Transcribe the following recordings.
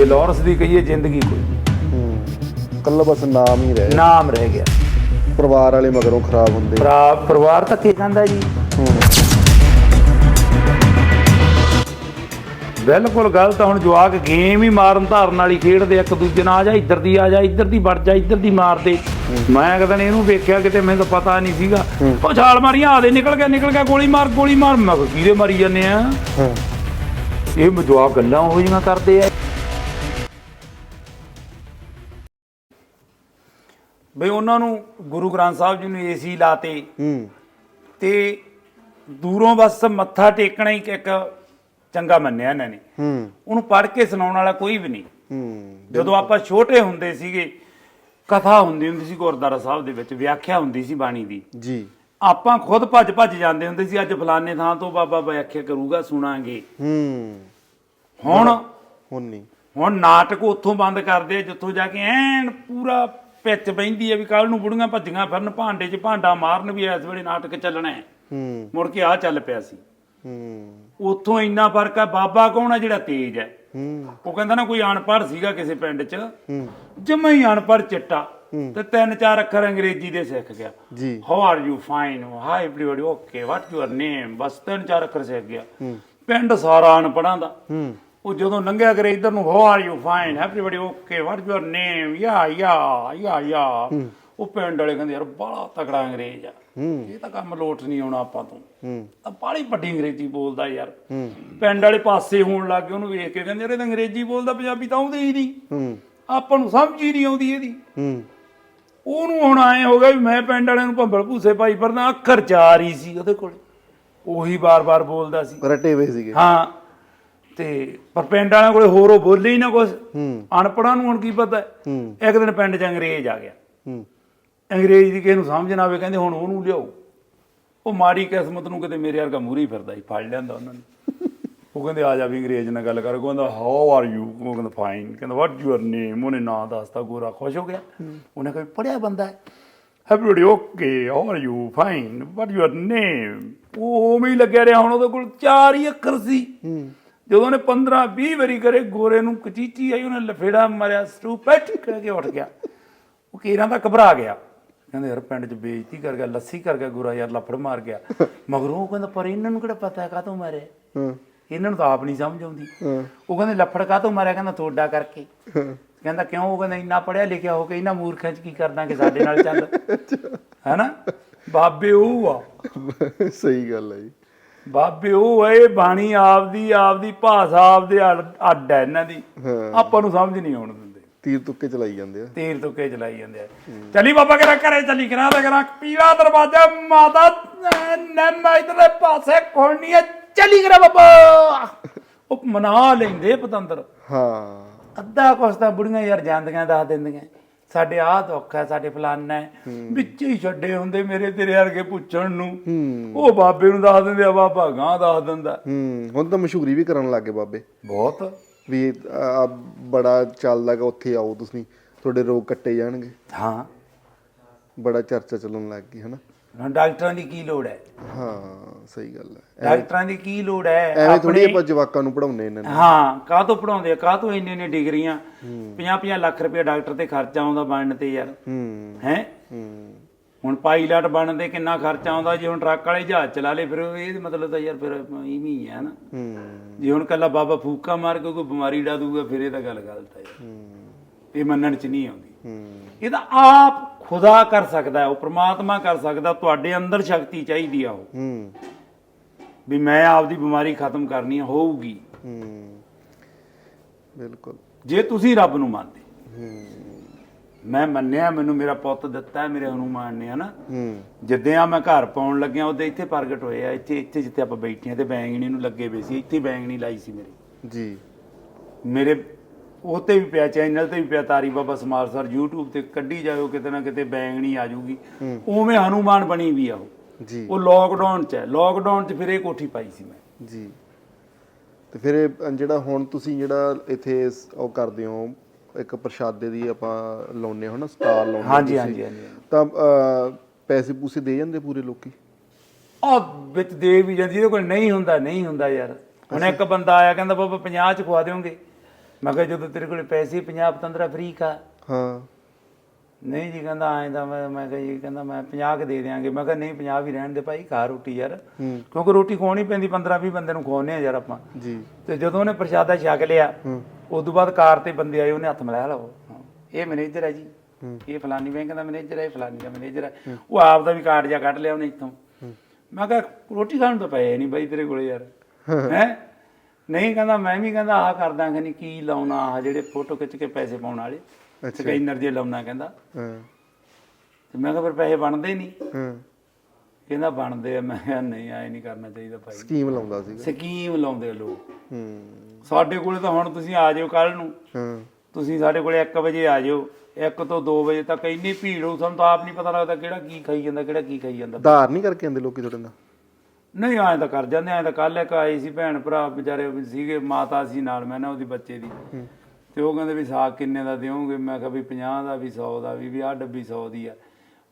ਬੇਲੌਰਸ ਦੀ ਕਹੀਏ ਜ਼ਿੰਦਗੀ ਕੋਈ ਨਹੀਂ। ਕੱਲਾ ਬਸ ਨਾਮ ਹੀ ਰਹਿ ਨਾਮ ਰਹਿ ਗਿਆ। ਪਰਿਵਾਰ ਵਾਲੇ ਮਗਰੋਂ ਖਰਾਬ ਹੁੰਦੇ। ਭਰਾ ਪਰਿਵਾਰ ਧੱਕੇ ਖਾਂਦਾ ਜੀ। ਹੂੰ। ਬਿਲਕੁਲ ਗਲਤ ਆ, ਹੁਣ ਜਵਾਕ ਗੇਮ ਹੀ ਮਾਰਨ ਧਾਰਨ ਵਾਲੀ ਖੇਡਦੇ ਆ, ਇੱਕ ਦੂਜੇ ਨਾਲ ਆ ਜਾ ਇੱਧਰ ਦੀ ਆ ਜਾ ਇੱਧਰ ਦੀ ਵੜ ਜਾ ਇੱਧਰ ਦੀ ਮਾਰ ਦੇ। ਮੈਂ ਕਦੇ ਨੇ ਇਹਨੂੰ ਵੇਖਿਆ ਕਿਤੇ ਮੈਨੂੰ ਤਾਂ ਪਤਾ ਨਹੀਂ ਸੀਗਾ। ਉਹ ਛਾਲ ਮਾਰੀਆਂ ਆ ਦੇ ਨਿਕਲ ਗਿਆ ਨਿਕਲ ਗਿਆ ਗੋਲੀ ਮਾਰ ਗੋਲੀ ਮਾਰ। ਮੈਂ ਕਿਹਾ ਕਿਹਦੇ ਮਾਰੀ ਜਾਂਦੇ ਆ? ਹਾਂ। ਇਹ ਜਵਾਕ ਗੱਲਾਂ ਉਹ ਜਿਹੀਆਂ ਕਰਦੇ ਆ। ਬਈ ਉਹਨਾਂ ਨੂੰ ਗੁਰੂ ਗ੍ਰੰਥ ਸਾਹਿਬ ਜੀ ਨੂੰ ਏਸੀ ਲਾਤੇ। ਹੂੰ। ਤੇ ਦੂਰੋਂ ਬਸ ਮੱਥਾ ਟੇਕਣਾ ਹੀ ਇੱਕ ਚੰਗਾ ਮੰਨਿਆ ਇਹਨਾਂ ਨੇ। ਹੂੰ। ਉਹਨੂੰ ਪੜ੍ਹ ਕੇ ਸੁਣਾਉਣ ਵਾਲਾ ਕੋਈ ਵੀ ਨਹੀਂ। ਹੂੰ ਜਦੋਂ ਆਪਾਂ ਛੋਟੇ ਹੁੰਦੇ ਸੀਗੇ ਕਥਾ ਹੁੰਦੀ ਹੁੰਦੀ ਸੀ ਗੁਰਦੁਆਰਾ ਸਾਹਿਬ ਦੇ ਵਿੱਚ ਵਿਆਖਿਆ ਹੁੰਦੀ ਸੀ ਬਾਣੀ ਦੀ। ਜੀ। ਆਪਾਂ ਖੁਦ ਭੱਜ ਭੱਜ ਜਾਂਦੇ ਹੁੰਦੇ ਸੀ ਅੱਜ ਫਲਾਣੇ ਥਾਂ ਤੋਂ ਬਾਬਾ ਵਿਆਖਿਆ ਕਰੂਗਾ ਸੁਣਾਂਗੇ। ਹੂੰ। ਹੁਣ ਹੁਣ ਨਹੀਂ। ਹੁਣ ਨਾਟਕ ਉੱਥੋਂ ਬੰਦ ਕਰਦੇ ਆ ਜਿੱਥੋਂ ਜਾ ਕੇ ਐਨ ਪੂਰਾ ਪਿੱਚ ਬੈਂਦੀ ਆ ਵੀ ਕੱਲ ਨੂੰ ਬੁੜੀਆਂ ਭੱਜੀਆਂ ਫਿਰਨ ਭਾਂਡੇ 'ਚ ਭਾਂਡਾ ਮਾਰਨ ਵੀ ਇਸ ਵੇਲੇ ਨਾਟਕ ਚੱਲਣਾ ਹੈ। ਹੂੰ। ਮੁੜ ਕੇ ਆ ਚੱਲ ਪਿਆ ਸੀ। ਹੂੰ। ਉੱਥੋਂ ਇੰਨਾ ਫ਼ਰਕ ਆ ਬਾਬਾ ਕੌਣ ਆ ਜਿਹੜਾ ਤੇਜ ਹੈ? ਹੂੰ। ਉਹ ਕਹਿੰਦਾ ਨਾ ਕੋਈ ਅਨਪੜ੍ਹ ਸੀਗਾ ਕਿਸੇ ਪਿੰਡ 'ਚ। ਹੂੰ। ਜਮਾ ਹੀ ਅਨਪੜ੍ਹ ਚਿੱਟਾ। ਤੇ ਤਿੰਨ ਚਾਰ ਅੱਖਰ ਅੰਗਰੇਜ਼ੀ ਦੇ ਸਿੱਖ ਗਿਆ। ਜੀ। How are you fine hi everybody okay what your name ਬਸ ਤਿੰਨ ਚਾਰ ਅੱਖਰ ਸਿੱਖ ਗਿਆ। ਪਿੰਡ ਸਾਰਾ ਅਨਪੜ੍ਹਾਂ ਦਾ। ਹੂੰ। ਉਹ ਜਦੋਂ ਲੰਘਿਆ ਕਰੇ ਇਧਰ ਨੂੰ how are you fine everybody okay what your name yeah yeah yeah ਯਾ ਉਹ ਪਿੰਡ ਵਾਲੇ ਕਹਿੰਦੇ ਯਾਰ ਬੜਾ ਤਕੜਾ ਅੰਗਰੇਜ਼ ਆ। ਇਹ ਤਾਂ ਕੰਮ ਲੋਟ ਨਹੀਂ ਆਉਣਾ ਆਪਾਂ ਤੋਂ। ਤਾਂ ਬਾਹਲੀ ਵੱਡੀ ਅੰਗਰੇਜ਼ੀ ਬੋਲਦਾ ਯਾਰ। ਪਿੰਡ ਵਾਲੇ ਪਾਸੇ ਹੋਣ ਲੱਗ ਗਏ ਉਹਨੂੰ ਵੇਖ ਕੇ ਕਹਿੰਦੇ ਯਾਰ ਇਹ ਤਾਂ ਅੰਗਰੇਜ਼ੀ ਬੋਲਦਾ ਪੰਜਾਬੀ ਤਾਂ ਆਉਂਦੀ ਹੀ ਨਹੀਂ। ਆਪਾਂ ਨੂੰ ਸਮਝ ਹੀ ਨਹੀਂ ਆਉਂਦੀ ਇਹਦੀ। ਉਹਨੂੰ ਹੁਣ ਆਏ ਹੋ ਗਿਆ ਵੀ ਮੈਂ ਪਿੰਡ ਵਾਲਿਆਂ ਨੂੰ ਭੰਬਲ ਭੂਸੇ ਪਾਈ ਫਿਰਦਾ ਅੱਖਰ ਚਾਰ ਹੀ ਸੀ ਉਹਦੇ ਕੋਲ। ਉਹੀ ਬਾਰ-ਬਾਰ ਬੋਲਦਾ ਸੀ। ਰਟੇ ਹੋਏ ਸੀਗੇ। ਹਾਂ। ਤੇ ਪਰ ਪਿੰਡ ਵਾਲਿਆਂ ਕੋਲੇ ਹੋਰ ਉਹ ਬੋਲੇ ਹੀ ਨਾ ਕੁਝ ਹੂੰ। ਅਨਪੜਾਂ ਨੂੰ ਹੁਣ ਕੀ ਪਤਾ? ਹੂੰ। ਇੱਕ ਦਿਨ ਪਿੰਡ 'ਚ ਅੰਗਰੇਜ਼ ਆ ਗਿਆ। ਹੂੰ। ਅੰਗਰੇਜ਼ ਦੀ ਕਿਸੇ ਨੂੰ ਸਮਝ ਨਾ ਆਵੇ ਕਹਿੰਦੇ ਹੁਣ ਉਹਨੂੰ ਲਿਆਓ। ਉਹ ਮਾੜੀ ਕਿਸਮਤ ਨੂੰ ਕਿਤੇ ਮੇਰੇ ਵਰਗਾ ਮੂਰੀ ਫਿਰਦਾ ਸੀ ਫੜ ਲਿਆਂਦਾ ਉਹਨਾਂ ਨੇ। ਉਹ ਕਹਿੰਦੇ ਆ ਜਾ ਵੀ ਅੰਗਰੇਜ਼ ਨਾਲ ਗੱਲ ਕਰ। ਉਹ ਕਹਿੰਦਾ ਹਾਊ ਆਰ ਯੂ ਉਹ ਕਹਿੰਦਾ ਫਾਈਨ ਕਹਿੰਦਾ ਵਾਟ ਯੂਅਰ ਨੇਮ ਉਹਨੇ ਨਾਂ ਦੱਸਤਾ ਗੋਰਾ ਖੁਸ਼ ਹੋ ਗਿਆ। ਉਹਨੇ ਕਿਹਾ ਪੜਿਆ ਬੰਦਾ ਹੈ। Everybody okay how are you fine what your name ਉਹ ਉਵੇਂ ਹੀ ਲੱਗਿਆ ਰਿਹਾ ਹੁਣ ਉਹਦੇ ਕੋਲ ਚਾਰ ਹੀ ਅੱਖਰ ਸੀ। ਜਦੋਂ ਉਹਨੇ 15 20 ਵਾਰੀ ਕਰੇ ਗੋਰੇ ਨੂੰ ਕਚੀਚੀ ਆਈ ਉਹਨੇ ਲਫੇੜਾ ਮਾਰਿਆ ਸਟੂਪਿਡ ਕਹਿ ਕੇ ਉੱਠ ਗਿਆ। ਉਹ ਕੀਰਾਂ ਦਾ ਘਬਰਾ ਗਿਆ। ਕਹਿੰਦੇ ਯਾਰ ਪਿੰਡ 'ਚ ਬੇਇੱਜ਼ਤੀ ਕਰ ਗਿਆ ਲੱਸੀ ਕਰ ਗਿਆ ਗੋਰਾ ਯਾਰ ਲਫੜ ਮਾਰ ਗਿਆ। ਮਗਰੋਂ ਉਹ ਕਹਿੰਦਾ ਪਰ ਇਹਨਾਂ ਨੂੰ ਕਿਹੜਾ ਪਤਾ ਹੈ ਕਾਹਤੋਂ ਮਾਰਿਆ? ਹਾਂ। ਇਹਨਾਂ ਨੂੰ ਤਾਂ ਆਪ ਨਹੀਂ ਸਮਝ ਆਉਂਦੀ। ਉਹ ਕਹਿੰਦੇ ਲਫੜ ਕਾਹਤੋਂ ਮਾਰਿਆ? ਕਹਿੰਦਾ ਤੁਹਾਡਾ ਕਰਕੇ। ਹਾਂ। ਕਹਿੰਦਾ ਕਿਉਂ? ਉਹ ਕਹਿੰਦਾ ਇੰਨਾ ਪੜਿਆ ਲਿਖਿਆ ਹੋ ਕੇ ਇਹਨਾਂ ਮੂਰਖਾਂ 'ਚ ਕੀ ਕਰਦਾ ਕਿ ਸਾਡੇ ਨਾਲ ਚੱਲ? ਹੈਨਾ? ਬਾਬੇ ਉਹ ਆ। ਸਹੀ ਗੱਲ ਹੈ ਜੀ। ਬਾਬੇ ਉਹ ਹੈ ਇਹ ਬਾਣੀ ਆਪਦੀ ਆਪਦੀ ਭਾਸ਼ਾ ਆਪਦੇ ਅੱਡ- ਹੈ ਇਹਨਾਂ ਦੀ। ਆਪਾਂ ਨੂੰ ਸਮਝ ਨਹੀਂ ਆਉਣ ਦਿੰਦੇ। ਤੀਰ ਤੁੱਕੇ ਚਲਾਈ ਜਾਂਦੇ ਆ। ਤੀਰ ਤੁੱਕੇ ਚਲਾਈ ਜਾਂਦੇ ਆ। ਚਲੀ ਬਾਬਾ ਕਰਾ ਘਰੇ ਚਲੀ ਕਰਾ ਤੇ ਕਰਾ ਪੀਲਾ ਦਰਵਾਜ਼ਾ ਮਾਤਾ ਨਮ ਇਧਰਲੇ ਪਾਸੇ ਖੋਲਣੀ ਹੈ ਚਲੀ ਕਰਾ ਬਾਬਾ। ਉਹ ਮਨਾ ਲੈਂਦੇ ਪਤੰਦਰ। ਹਾਂ। ਅੱਧਾ ਕੁਛ ਤਾਂ ਬੁੜੀਆਂ ਯਾਰ ਜਾਂਦੀਆਂ ਦੱਸ ਦਿੰਦੀਆਂ। ਸਾਡੇ ਆਹ ਦੁੱਖ ਹੈ ਸਾਡੇ ਫਲਾਨਾ ਹੈ। ਵਿੱਚ ਹੀ ਛੱਡੇ ਹੁੰਦੇ ਮੇਰੇ ਤੇਰੇ ਵਰਗੇ ਪੁੱਛਣ ਨੂੰ। ਉਹ ਬਾਬੇ ਨੂੰ ਦੱਸ ਦਿੰਦੇ ਆ ਬਾਬਾ ਗਾਂ ਦੱਸ ਦਿੰਦਾ। ਹੂੰ। ਹੁਣ ਤਾਂ ਮਸ਼ਹੂਰੀ ਵੀ ਕਰਨ ਲੱਗੇ ਬਾਬੇ। ਬਹੁਤ। ਵੀ ਆ ਬੜਾ ਚੱਲਦਾ ਗਾ ਉੱਥੇ ਆਓ ਤੁਸੀਂ। ਤੁਹਾਡੇ ਰੋਗ ਕੱਟੇ ਜਾਣਗੇ। ਹਾਂ। ਬੜਾ ਚਰਚਾ ਚੱਲਣ ਲੱਗ ਗਈ ਹਨਾ? ਹੁਣ ਡਾਕਟਰਾਂ ਦੀ ਕੀ ਲੋੜ ਹੈ? ਹਾਂ ਸਹੀ ਗੱਲ ਹੈ। ਡਾਕਟਰਾਂ ਦੀ ਕੀ ਲੋੜ ਹੈ? ਐਵੇਂ ਥੋੜੀ ਆਪਾਂ ਜਵਾਕਾਂ ਨੂੰ ਪੜਾਉਨੇ ਇਹਨਾਂ ਨੇ। ਹਾਂ ਕਾਹ ਤੋਂ ਪੜਾਉਂਦੇ ਆ? ਕਾਹ ਤੋਂ ਇੰਨੇ ਇੰਨੇ ਡਿਗਰੀਆਂ? 50 50 ਲੱਖ ਰੁਪਏ ਡਾਕਟਰ ਤੇ ਖਰਚਾ ਆਉਂਦਾ ਬਣਨ ਤੇ ਯਾਰ। ਹੂੰ। ਹੈ? ਹੂੰ। ਹੁਣ ਪਾਇਲਟ ਬਣਨ ਤੇ ਕਿੰਨਾ ਖਰਚਾ ਆਉਂਦਾ? ਜੇ ਹੁਣ ਟਰੱਕ ਵਾਲੇ ਜਹਾਜ਼ ਚਲਾ ਲੇ ਫਿਰ ਇਹ ਮਤਲਬ ਤਾਂ ਯਾਰ ਫਿਰ ਇਵੇਂ ਹੀ ਹੈ ਨਾ। ਹੂੰ। ਜੇ ਹੁਣ ਕੱਲਾ ਬਾਬਾ ਫੂਕਾ ਮਾਰ ਕੇ ਕੋਈ ਬਿਮਾਰੀ ਡਾ ਦੂਗਾ ਫਿਰ ਇਹ ਤਾਂ ਗੱਲ ਗਲਤ ਹੈ। ਯਾਰ ਇਹ ਮੰਨਣ ਚ ਨਹੀਂ ਆਉਂਦੀ। ਹੂੰ। ਇਹ ਤਾਂ ਆਪ ਖੁਦਾ ਕਰ ਸਕਦਾ ਹੈ ਉਹ ਪ੍ਰਮਾਤਮਾ ਕਰ ਸਕਦਾ ਤੁਹਾਡੇ ਅੰਦਰ ਸ਼ਕਤੀ ਚਾਹੀਦੀ ਆ ਉਹ। ਹੂੰ। ਵੀ ਮੈਂ ਆਪਦੀ ਬਿਮਾਰੀ ਖਤਮ ਕਰਨੀ ਹੋਊਗੀ। ਹੂੰ। ਬਿਲਕੁਲ। ਜੇ ਤੁਸੀਂ ਰੱਬ ਨੂੰ ਮੰਨਦੇ। ਹੂੰ। ਮੈਂ ਮੰਨਿਆ ਮੈਨੂੰ ਮੇਰਾ ਪੁੱਤ ਦਿੱਤਾ ਹੈ ਮੇਰੇ ਹਨੂਮਾਨ ਨੇ ਹਨਾ? ਹੂੰ। ਜਿੱਦੇ ਆ ਮੈਂ ਘਰ ਪਾਉਣ ਲੱਗਿਆ ਉਹਦੇ ਇੱਥੇ ਪ੍ਰਗਟ ਹੋਏ ਆ ਇੱਥੇ ਇੱਥੇ ਜਿੱਥੇ ਆਪਾਂ ਬੈਠੇ ਆ ਤੇ ਬੈਂਗਣੀ ਨੂੰ ਲੱਗੇ ਪਏ ਸੀ ਇੱਥੇ ਬੈਂਗਣੀ ਲਾਈ ਸੀ ਮੇਰੀ। ਜੀ। ਮੇਰੇ ਉਹ ਤੇ ਵੀ ਪਿਆ ਚੈਨਲ ਤੇ ਵੀ ਪਿਆ ਤਾਰੀ ਬਾਬਾ ਸਮਾਰ ਸਰ YouTube ਤੇ ਕੱਢੀ ਜਾਇਓ ਕਿਤੇ ਨਾ ਕਿਤੇ ਬੈਂਗਣੀ ਆ ਜਾਊਗੀ। ਉਵੇਂ ਹਨੂਮਾਨ ਬਣੀ ਵੀ ਆ ਉਹ। ਜੀ। ਉਹ ਲੋਕਡਾਊਨ ਚ ਹੈ। ਲੋਕਡਾਊਨ ਚ ਫਿਰ ਇਹ ਕੋਠੀ ਪਾਈ ਸੀ ਮੈਂ। ਜੀ। ਤੇ ਫਿਰ ਇਹ ਜਿਹੜਾ ਹੁਣ ਤੁਸੀਂ ਜਿਹੜਾ ਇੱਥੇ ਉਹ ਕਰਦੇ ਹੋ ਇੱਕ ਪ੍ਰਸ਼ਾਦੇ ਦੀ ਆਪਾਂ ਲਾਉਨੇ ਹੋ ਨਾ ਸਟਾਰ ਲਾਉਨੇ ਹੋ ਹਾਂਜੀ। ਹਾਂਜੀ ਹਾਂਜੀ ਤਾਂ ਪੈਸੇ ਪੂਸੇ ਦੇ ਜਾਂਦੇ ਪੂਰੇ ਲੋਕੀ? ਉਹ ਵਿੱਚ ਦੇ ਵੀ ਜਾਂਦੀ ਇਹਦੇ ਕੋਲ ਨਹੀਂ ਹੁੰਦਾ ਨਹੀਂ ਹੁੰਦਾ ਯਾਰ। ਹੁਣ ਇੱਕ ਬੰਦਾ ਆਇਆ ਕਹਿੰਦਾ ਬਾਬਾ 50 ਚ ਖਵਾ ਦਿਓਗੇ? ਮੈਂ ਕਿਹਾ ਜਦੋਂ ਤੇਰੇ ਕੋਲੇ ਪੈਸੇ ਪੰਜਾਬ ਤੰਦਰਾ ਫਰੀ ਕਾ ਹਾਂ। ਨਹੀਂ ਜੀ ਕਹਿੰਦਾ ਐਂ ਤਾਂ ਮੈਂ ਮੈਂ ਕਿਹਾ ਜੀ ਕਹਿੰਦਾ ਮੈਂ 50 ਕ ਦੇ ਦਿਆਂਗੇ। ਮੈਂ ਕਿਹਾ ਨਹੀਂ 50 ਵੀ ਰਹਿਣ ਦੇ ਭਾਈ ਖਾ ਰੋਟੀ ਯਾਰ। ਕਿਉਂਕਿ ਰੋਟੀ ਖਵਾਉਣੀ ਪੈਂਦੀ 15 20 ਬੰਦੇ ਨੂੰ ਖਵਾਉਨੇ ਆ ਯਾਰ ਆਪਾਂ। ਜੀ। ਤੇ ਜਦੋਂ ਉਹਨੇ ਪ੍ਰਸ਼ਾਦਾ ਛਕ ਲਿਆ ਹੂੰ। ਉਸ ਤੋਂ ਬਾਅਦ ਕਾਰ ਤੇ ਬੰਦੇ ਆਏ ਉਹਨੇ ਹੱਥ ਮਿਲਾਇਆ ਲਓ। ਇਹ ਮੈਨੇਜਰ ਹੈ ਜੀ। ਇਹ ਫਲਾਨੀ ਬੈਂਕ ਦਾ ਮੈਨੇਜਰ ਹੈ ਫਲਾਨੀ ਦਾ ਮੈਨੇਜਰ ਹੈ। ਉਹ ਆਪ ਦਾ ਵੀ ਕਾਰਡ ਜਾ ਕੱਢ ਲਿਆ ਉਹਨੇ ਇੱਥੋਂ। ਮੈਂ ਕਿਹਾ ਰੋਟੀ ਖਾਣ ਤੋਂ ਪਏ ਨਹੀਂ ਬਾਈ ਤੇਰੇ ਕੋਲੇ ਯਾਰ। ਹੈ? ਨਹੀਂ ਕਹਿੰਦਾ ਮੈਂ ਵੀ ਕਹਿੰਦਾ ਆਹ ਕਰਦਾ ਕਹਿੰਦੀ ਕੀ ਲਾਉਣਾ ਆਹ ਜਿਹੜੇ ਫੋਟੋ ਖਿੱਚ ਕੇ ਪੈਸੇ ਪਾਉਣ ਵਾਲੇ? ਅੱਛਾ। ਸਕੈਨਰ ਜੇ ਲਾਉਣਾ ਕਹਿੰਦਾ। ਹਾਂ। ਤੇ ਮੈਂ ਕਿਹਾ ਫਿਰ ਪੈਸੇ ਬਣਦੇ ਨਹੀਂ। ਹਾਂ। ਕਹਿੰਦਾ ਬਣਦੇ ਆ। ਮੈਂ ਕਿਹਾ ਨਹੀਂ ਆਏ ਨਹੀਂ ਕਰਨਾ ਚਾਹੀਦਾ ਭਾਈ। ਸਕੀਮ ਲਾਉਂਦਾ ਸੀਗਾ। ਸਕੀਮ ਲਾਉਂਦੇ ਲੋਕ। ਹੂੰ। ਸਾਡੇ ਕੋਲੇ ਤਾਂ ਹੁਣ ਤੁਸੀਂ ਆ ਜਿਓ ਕੱਲ ਨੂੰ। ਹਾਂ। ਤੁਸੀਂ ਸਾਡੇ ਕੋਲੇ 1 ਵਜੇ ਆ ਜਿਓ। 1 ਤੋਂ 2 ਵਜੇ ਤੱਕ ਇੰਨੀ ਭੀੜ ਹੋਊ ਸਾਨੂੰ ਤਾਂ ਆਪ ਨਹੀਂ ਪਤਾ ਲੱਗਦਾ ਕਿਹੜਾ ਕੀ ਖਾਈ ਜਾਂਦਾ ਕਿਹੜਾ ਕੀ ਖਾਈ ਜਾਂਦਾ। ਧਾਰ ਨਹੀਂ ਕਰਕੇ ਆਉਂਦੇ ਲੋਕੀ ਤੁਹਾਡੇ ਨਾਲ? ਨਹੀਂ ਐਂ ਤਾਂ ਕਰ ਜਾਂਦੇ ਐਂ ਤਾਂ ਕੱਲ ਇੱਕ ਆਈ ਸੀ ਭੈਣ ਭਰਾ ਵਿਚਾਰੇ ਸੀਗੇ ਮਾਤਾ ਸੀ ਨਾਲ ਮੈਂ ਨਾ ਉਹਦੀ ਬੱਚੇ ਦੀ। ਤੇ ਉਹ ਕਹਿੰਦੇ ਵੀ ਸਾਗ ਕਿੰਨੇ ਦਾ ਦਿਓਗੇ? ਮੈਂ ਕਿਹਾ ਵੀ 50 ਦਾ ਵੀ 100 ਦਾ ਵੀ ਵੀ ਆਹ ਡੱਬੀ 100 ਦੀ ਆ।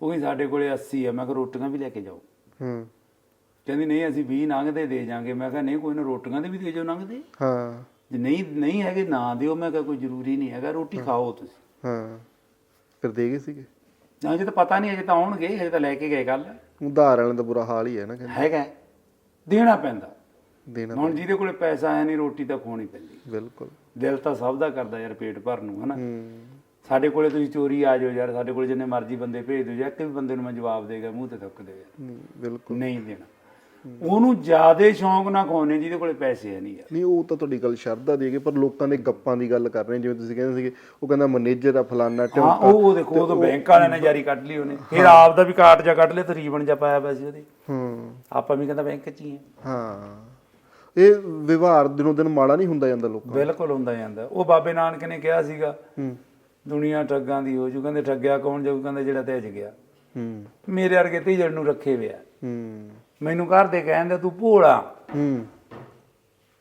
ਉਹ ਵੀ ਸਾਡੇ ਕੋਲੇ 80 ਆ। ਮੈਂ ਕਿਹਾ ਰੋਟੀਆਂ ਵੀ ਲੈ ਕੇ ਜਾਓ। ਹੂੰ। ਕਹਿੰਦੀ ਨਹੀਂ ਅਸੀਂ 20 ਲੰਘਦੇ ਦੇ ਜਾਾਂਗੇ। ਮੈਂ ਕਿਹਾ ਨਹੀਂ ਕੋਈ ਨਾ ਰੋਟੀਆਂ ਦੇ ਵੀ ਦੇ ਜਾਓ ਲੰਘਦੇ। ਹਾਂ। ਜੇ ਨਹੀਂ ਨਹੀਂ ਹੈਗੇ ਨਾ ਦਿਓ। ਮੈਂ ਕਿਹਾ ਕੋਈ ਜ਼ਰੂਰੀ ਨਹੀਂ ਹੈਗਾ। ਰੋਟੀ ਖਾਓ ਤੁਸੀਂ। ਹਾਂ। ਫਿਰ ਦੇ ਗਏ ਸੀਗੇ? ਨਾ ਜੇ ਤਾਂ ਪਤਾ ਨਹੀਂ ਅਜੇ ਤਾਂ ਆਉਣਗੇ ਅਜੇ ਤਾਂ ਲੈ ਕੇ ਗਏ ਕੱਲ ਉਧਾਰ ਵਾਲਿਆਂ ਦਾ ਬੁਰਾ ਹਾਲ ਹੀ ਹੈ ਨਾ ਕਹਿੰਦੇ। ਹੈਗਾ। ਹੈ। ਦੇਣਾ ਪੈਂਦਾ। ਦੇਣਾ ਹੁਣ ਜਿਹਦੇ ਕੋਲੇ ਪੈਸਾ ਹੈ ਨਹੀਂ ਰੋਟੀ ਤਾਂ ਖਵਾਉਣੀ ਪੈਂਦੀ। ਬਿਲਕੁਲ। ਦਿਲ ਤਾਂ ਸਭ ਦਾ ਕਰਦਾ ਯਾਰ ਪੇਟ ਭਰਨ ਨੂੰ ਹਨਾ? ਸਾਡੇ ਕੋਲੇ ਤੁਸੀਂ ਚੋਰੀ ਆ ਜਾਓ ਯਾਰ ਸਾਡੇ ਕੋਲੇ ਜਿੰਨੇ ਮਰਜ਼ੀ ਬੰਦੇ ਭੇਜ ਦਿਓ ਜਾਂ ਇੱਕ ਵੀ ਬੰਦੇ ਨੂੰ ਮੈਂ ਜਵਾਬ ਦੇਗਾ ਮੂੰਹ ਤੇ ਥੁੱਕ ਦੇ ਯਾਰ। ਬਿਲਕੁਲ। ਨਹੀਂ ਦੇਣਾ। ਉਹਨੂੰ ਜਿਆਦੇ ਸ਼ੌਂਕ ਨਾ ਖਵਾਉਣੇ ਜਿਹਦੇ ਕੋਲੇ ਪੈਸੇ ਹੈ ਨਹੀਂ ਯਾਰ। ਨਹੀਂ ਉਹ ਤਾਂ ਤੁਹਾਡੀ ਗੱਲ ਸ਼ਰਧਾ ਦੀ ਹੈਗੀ ਪਰ ਲੋਕਾਂ ਦੇ ਗੱਪਾਂ ਦੀ ਗੱਲ ਕਰ ਰਹੇ ਜਿਵੇਂ ਤੁਸੀਂ ਕਹਿੰਦੇ ਸੀਗੇ ਉਹ ਕਹਿੰਦਾ ਮੈਨੇਜਰ ਆ ਫਲਾਨਾ ਹਾਂ ਟਿਮਕਾ ਉਹ ਉਹ ਦੇਖੋ ਉਹ ਤਾਂ ਬੈਂਕ ਵਾਲਿਆਂ ਨੇ ਜਾਰੀ ਕੱਢ ਲਈ ਉਹਨੇ। ਫਿਰ ਆਪ ਦਾ ਵੀ ਕਾਰਡ ਜਾ ਕੱਢ ਲਿਆ ਤੇ ਰੀਬਨ ਜਾ ਪਾਇਆ ਪਿਆ ਸੀ ਉਹਦੇ। ਹੂੰ। ਆਪਾਂ ਵੀ ਕਹਿੰਦਾ ਬੈਂਕ 'ਚ ਹੀ ਹੈ। ਹਾਂ। ਇਹ ਵਿਵਹਾਰ ਦਿਨੋਂ ਦਿਨ ਮਾੜਾ ਨਹੀਂ ਹੁੰਦਾ ਜਾਂਦਾ ਲੋਕਾਂ ਬਿਲਕੁਲ ਹੁੰਦਾ ਜਾਂਦਾ। ਉਹ ਬਾਬੇ ਨਾਨਕ ਨੇ ਕਿਹਾ ਸੀਗਾ ਹੂੰ। ਦੁਨੀਆ ਠੱਗਾਂ ਦੀ ਹੋ ਜੂ ਕਹਿੰਦੇ ਠੱਗਿਆ ਕੌਣ ਜਾਊ ਕਹਿੰਦੇ ਜਿਹੜਾ ਤੇਜ ਗਿਆ। ਹੂੰ। ਮੇਰੇ ਵਰਗੇ ਧੀਜੜ ਨੂੰ ਰੱਖੇ ਵਿਆ ਹੂੰ। ਮੈਨੂੰ ਘਰ ਦੇ ਕਹਿੰਦੇ ਤੂੰ ਭੋਲਾ ਹੂੰ।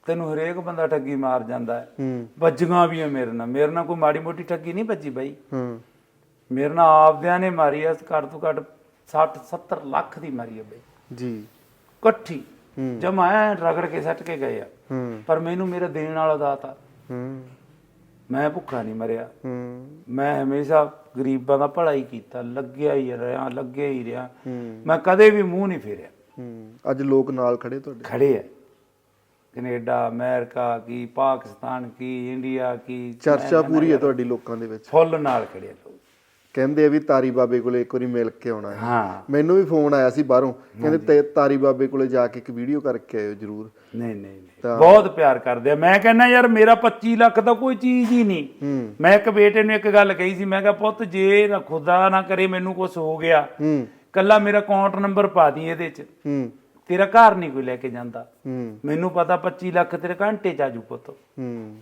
ਤੈਨੂੰ ਹਰੇਕ ਬੰਦਾ ਠੱਗੀ ਮਾਰ ਜਾਂਦਾ ਹੈ। ਹੂੰ। ਵੱਜੀਆਂ ਵੀ ਆ ਮੇਰੇ ਨਾਲ। ਮੇਰੇ ਨਾਲ ਕੋਈ ਮਾੜੀ ਮੋਟੀ ਠੱਗੀ ਨਹੀਂ ਵੱਜੀ ਬਾਈ। ਹੂੰ। ਮੇਰੇ ਨਾਲ ਆਪਦਿਆਂ ਨੇ ਮਾਰੀ ਐ ਘੱਟ ਤੋਂ ਘੱਟ 60 70 ਲੱਖ ਦੀ ਮਾਰੀ ਹੈ ਬਾਈ। ਜੀ। ਇਕੱਠੀ। ਹੂੰ। ਜਮਾ ਐਂ ਰਗੜ ਕੇ ਸੱਟ ਕੇ ਗਏ ਆ। ਹੂੰ। ਪਰ ਮੈਨੂੰ ਮੇਰਾ ਦੇਣ ਵਾਲਾ ਦਾਤਾ ਹੂੰ। ਮੈਂ ਭੁੱਖਾ ਨਹੀਂ ਮਰਿਆ। ਹੂੰ। ਮੈਂ ਹਮੇਸ਼ਾ ਗਰੀਬਾਂ ਦਾ ਭਲਾ ਹੀ ਕੀਤਾ। ਲੱਗਿਆ ਹੀ ਰਿਹਾ ਲੱਗਿਆ ਹੀ ਰਿਹਾ। ਹੂੰ। ਮੈਂ ਕਦੇ ਵੀ ਮੂੰਹ ਨਹੀਂ ਫੇਰਿਆ। ਹੂੰ। ਅੱਜ ਲੋਕ ਨਾਲ ਖੜੇ ਤੁਹਾਡੇ? ਖੜੇ ਹੈ ਕੈਨੇਡਾ ਅਮਰੀਕਾ ਕੀ ਪਾਕਿਸਤਾਨ ਕੀ ਇੰਡੀਆ ਕੀ ਚਰਚਾ ਪੂਰੀ ਹੈ ਤੁਹਾਡੀ ਲੋਕਾਂ ਦੇ ਵਿੱਚ? ਫੁੱਲ ਨਾਲ ਖੜੇ ਆ ਲੋਕ। ਕਹਿੰਦੇ ਆ ਵੀ ਤਾਰੀ ਬਾਬੇ ਕੋਲੇ ਇੱਕ ਵਾਰੀ ਮਿਲ ਕੇ ਆਉਣਾ ਹੈ। ਹਾਂ। ਮੈਨੂੰ ਵੀ ਫੋਨ ਆਇਆ ਸੀ ਬਾਹਰੋਂ। ਕਹਿੰਦੇ ਤੇ ਤਾਰੀ ਬਾਬੇ ਕੋਲੇ ਜਾ ਕੇ ਇੱਕ ਵੀਡੀਓ ਕਰਕੇ ਆਇਓ ਜਰੂਰ। ਨਹੀਂ ਨਹੀਂ ਨਹੀਂ। ਬਹੁਤ ਪਿਆਰ ਕਰਦੇ ਆ। ਮੈਂ ਕਹਿੰਦਾ ਯਾਰ ਮੇਰਾ 25 ਲੱਖ ਤਾਂ ਕੋਈ ਚੀਜ਼ ਹੀ ਨਹੀਂ। ਮੈਂ ਇੱਕ ਬੇਟੇ ਨੂੰ ਇੱਕ ਗੱਲ ਕਹੀ ਸੀ। ਮੈਂ ਕਿਹਾ ਪੁੱਤ ਜੇ ਨਾ ਖੁਦਾ ਨਾ ਕਰੇ ਮੈਨੂੰ ਕੁਝ ਹੋ ਗਿਆ ਹੂੰ। ਕੱਲਾ ਮੇਰਾ ਅਕਾਊਂਟ ਨੰਬਰ ਪਾ ਦੀ ਇਹਦੇ 'ਚ। ਹੂੰ। ਤੇਰਾ ਘਰ ਨਹੀਂ ਕੋਈ ਲੈ ਕੇ ਜਾਂਦਾ। ਹੂੰ। ਮੈਨੂੰ ਪਤਾ 25 ਲੱਖ ਤੇਰੇ ਘੰਟੇ ਚ ਆਜੂ ਪੁੱਤ। ਹੂੰ।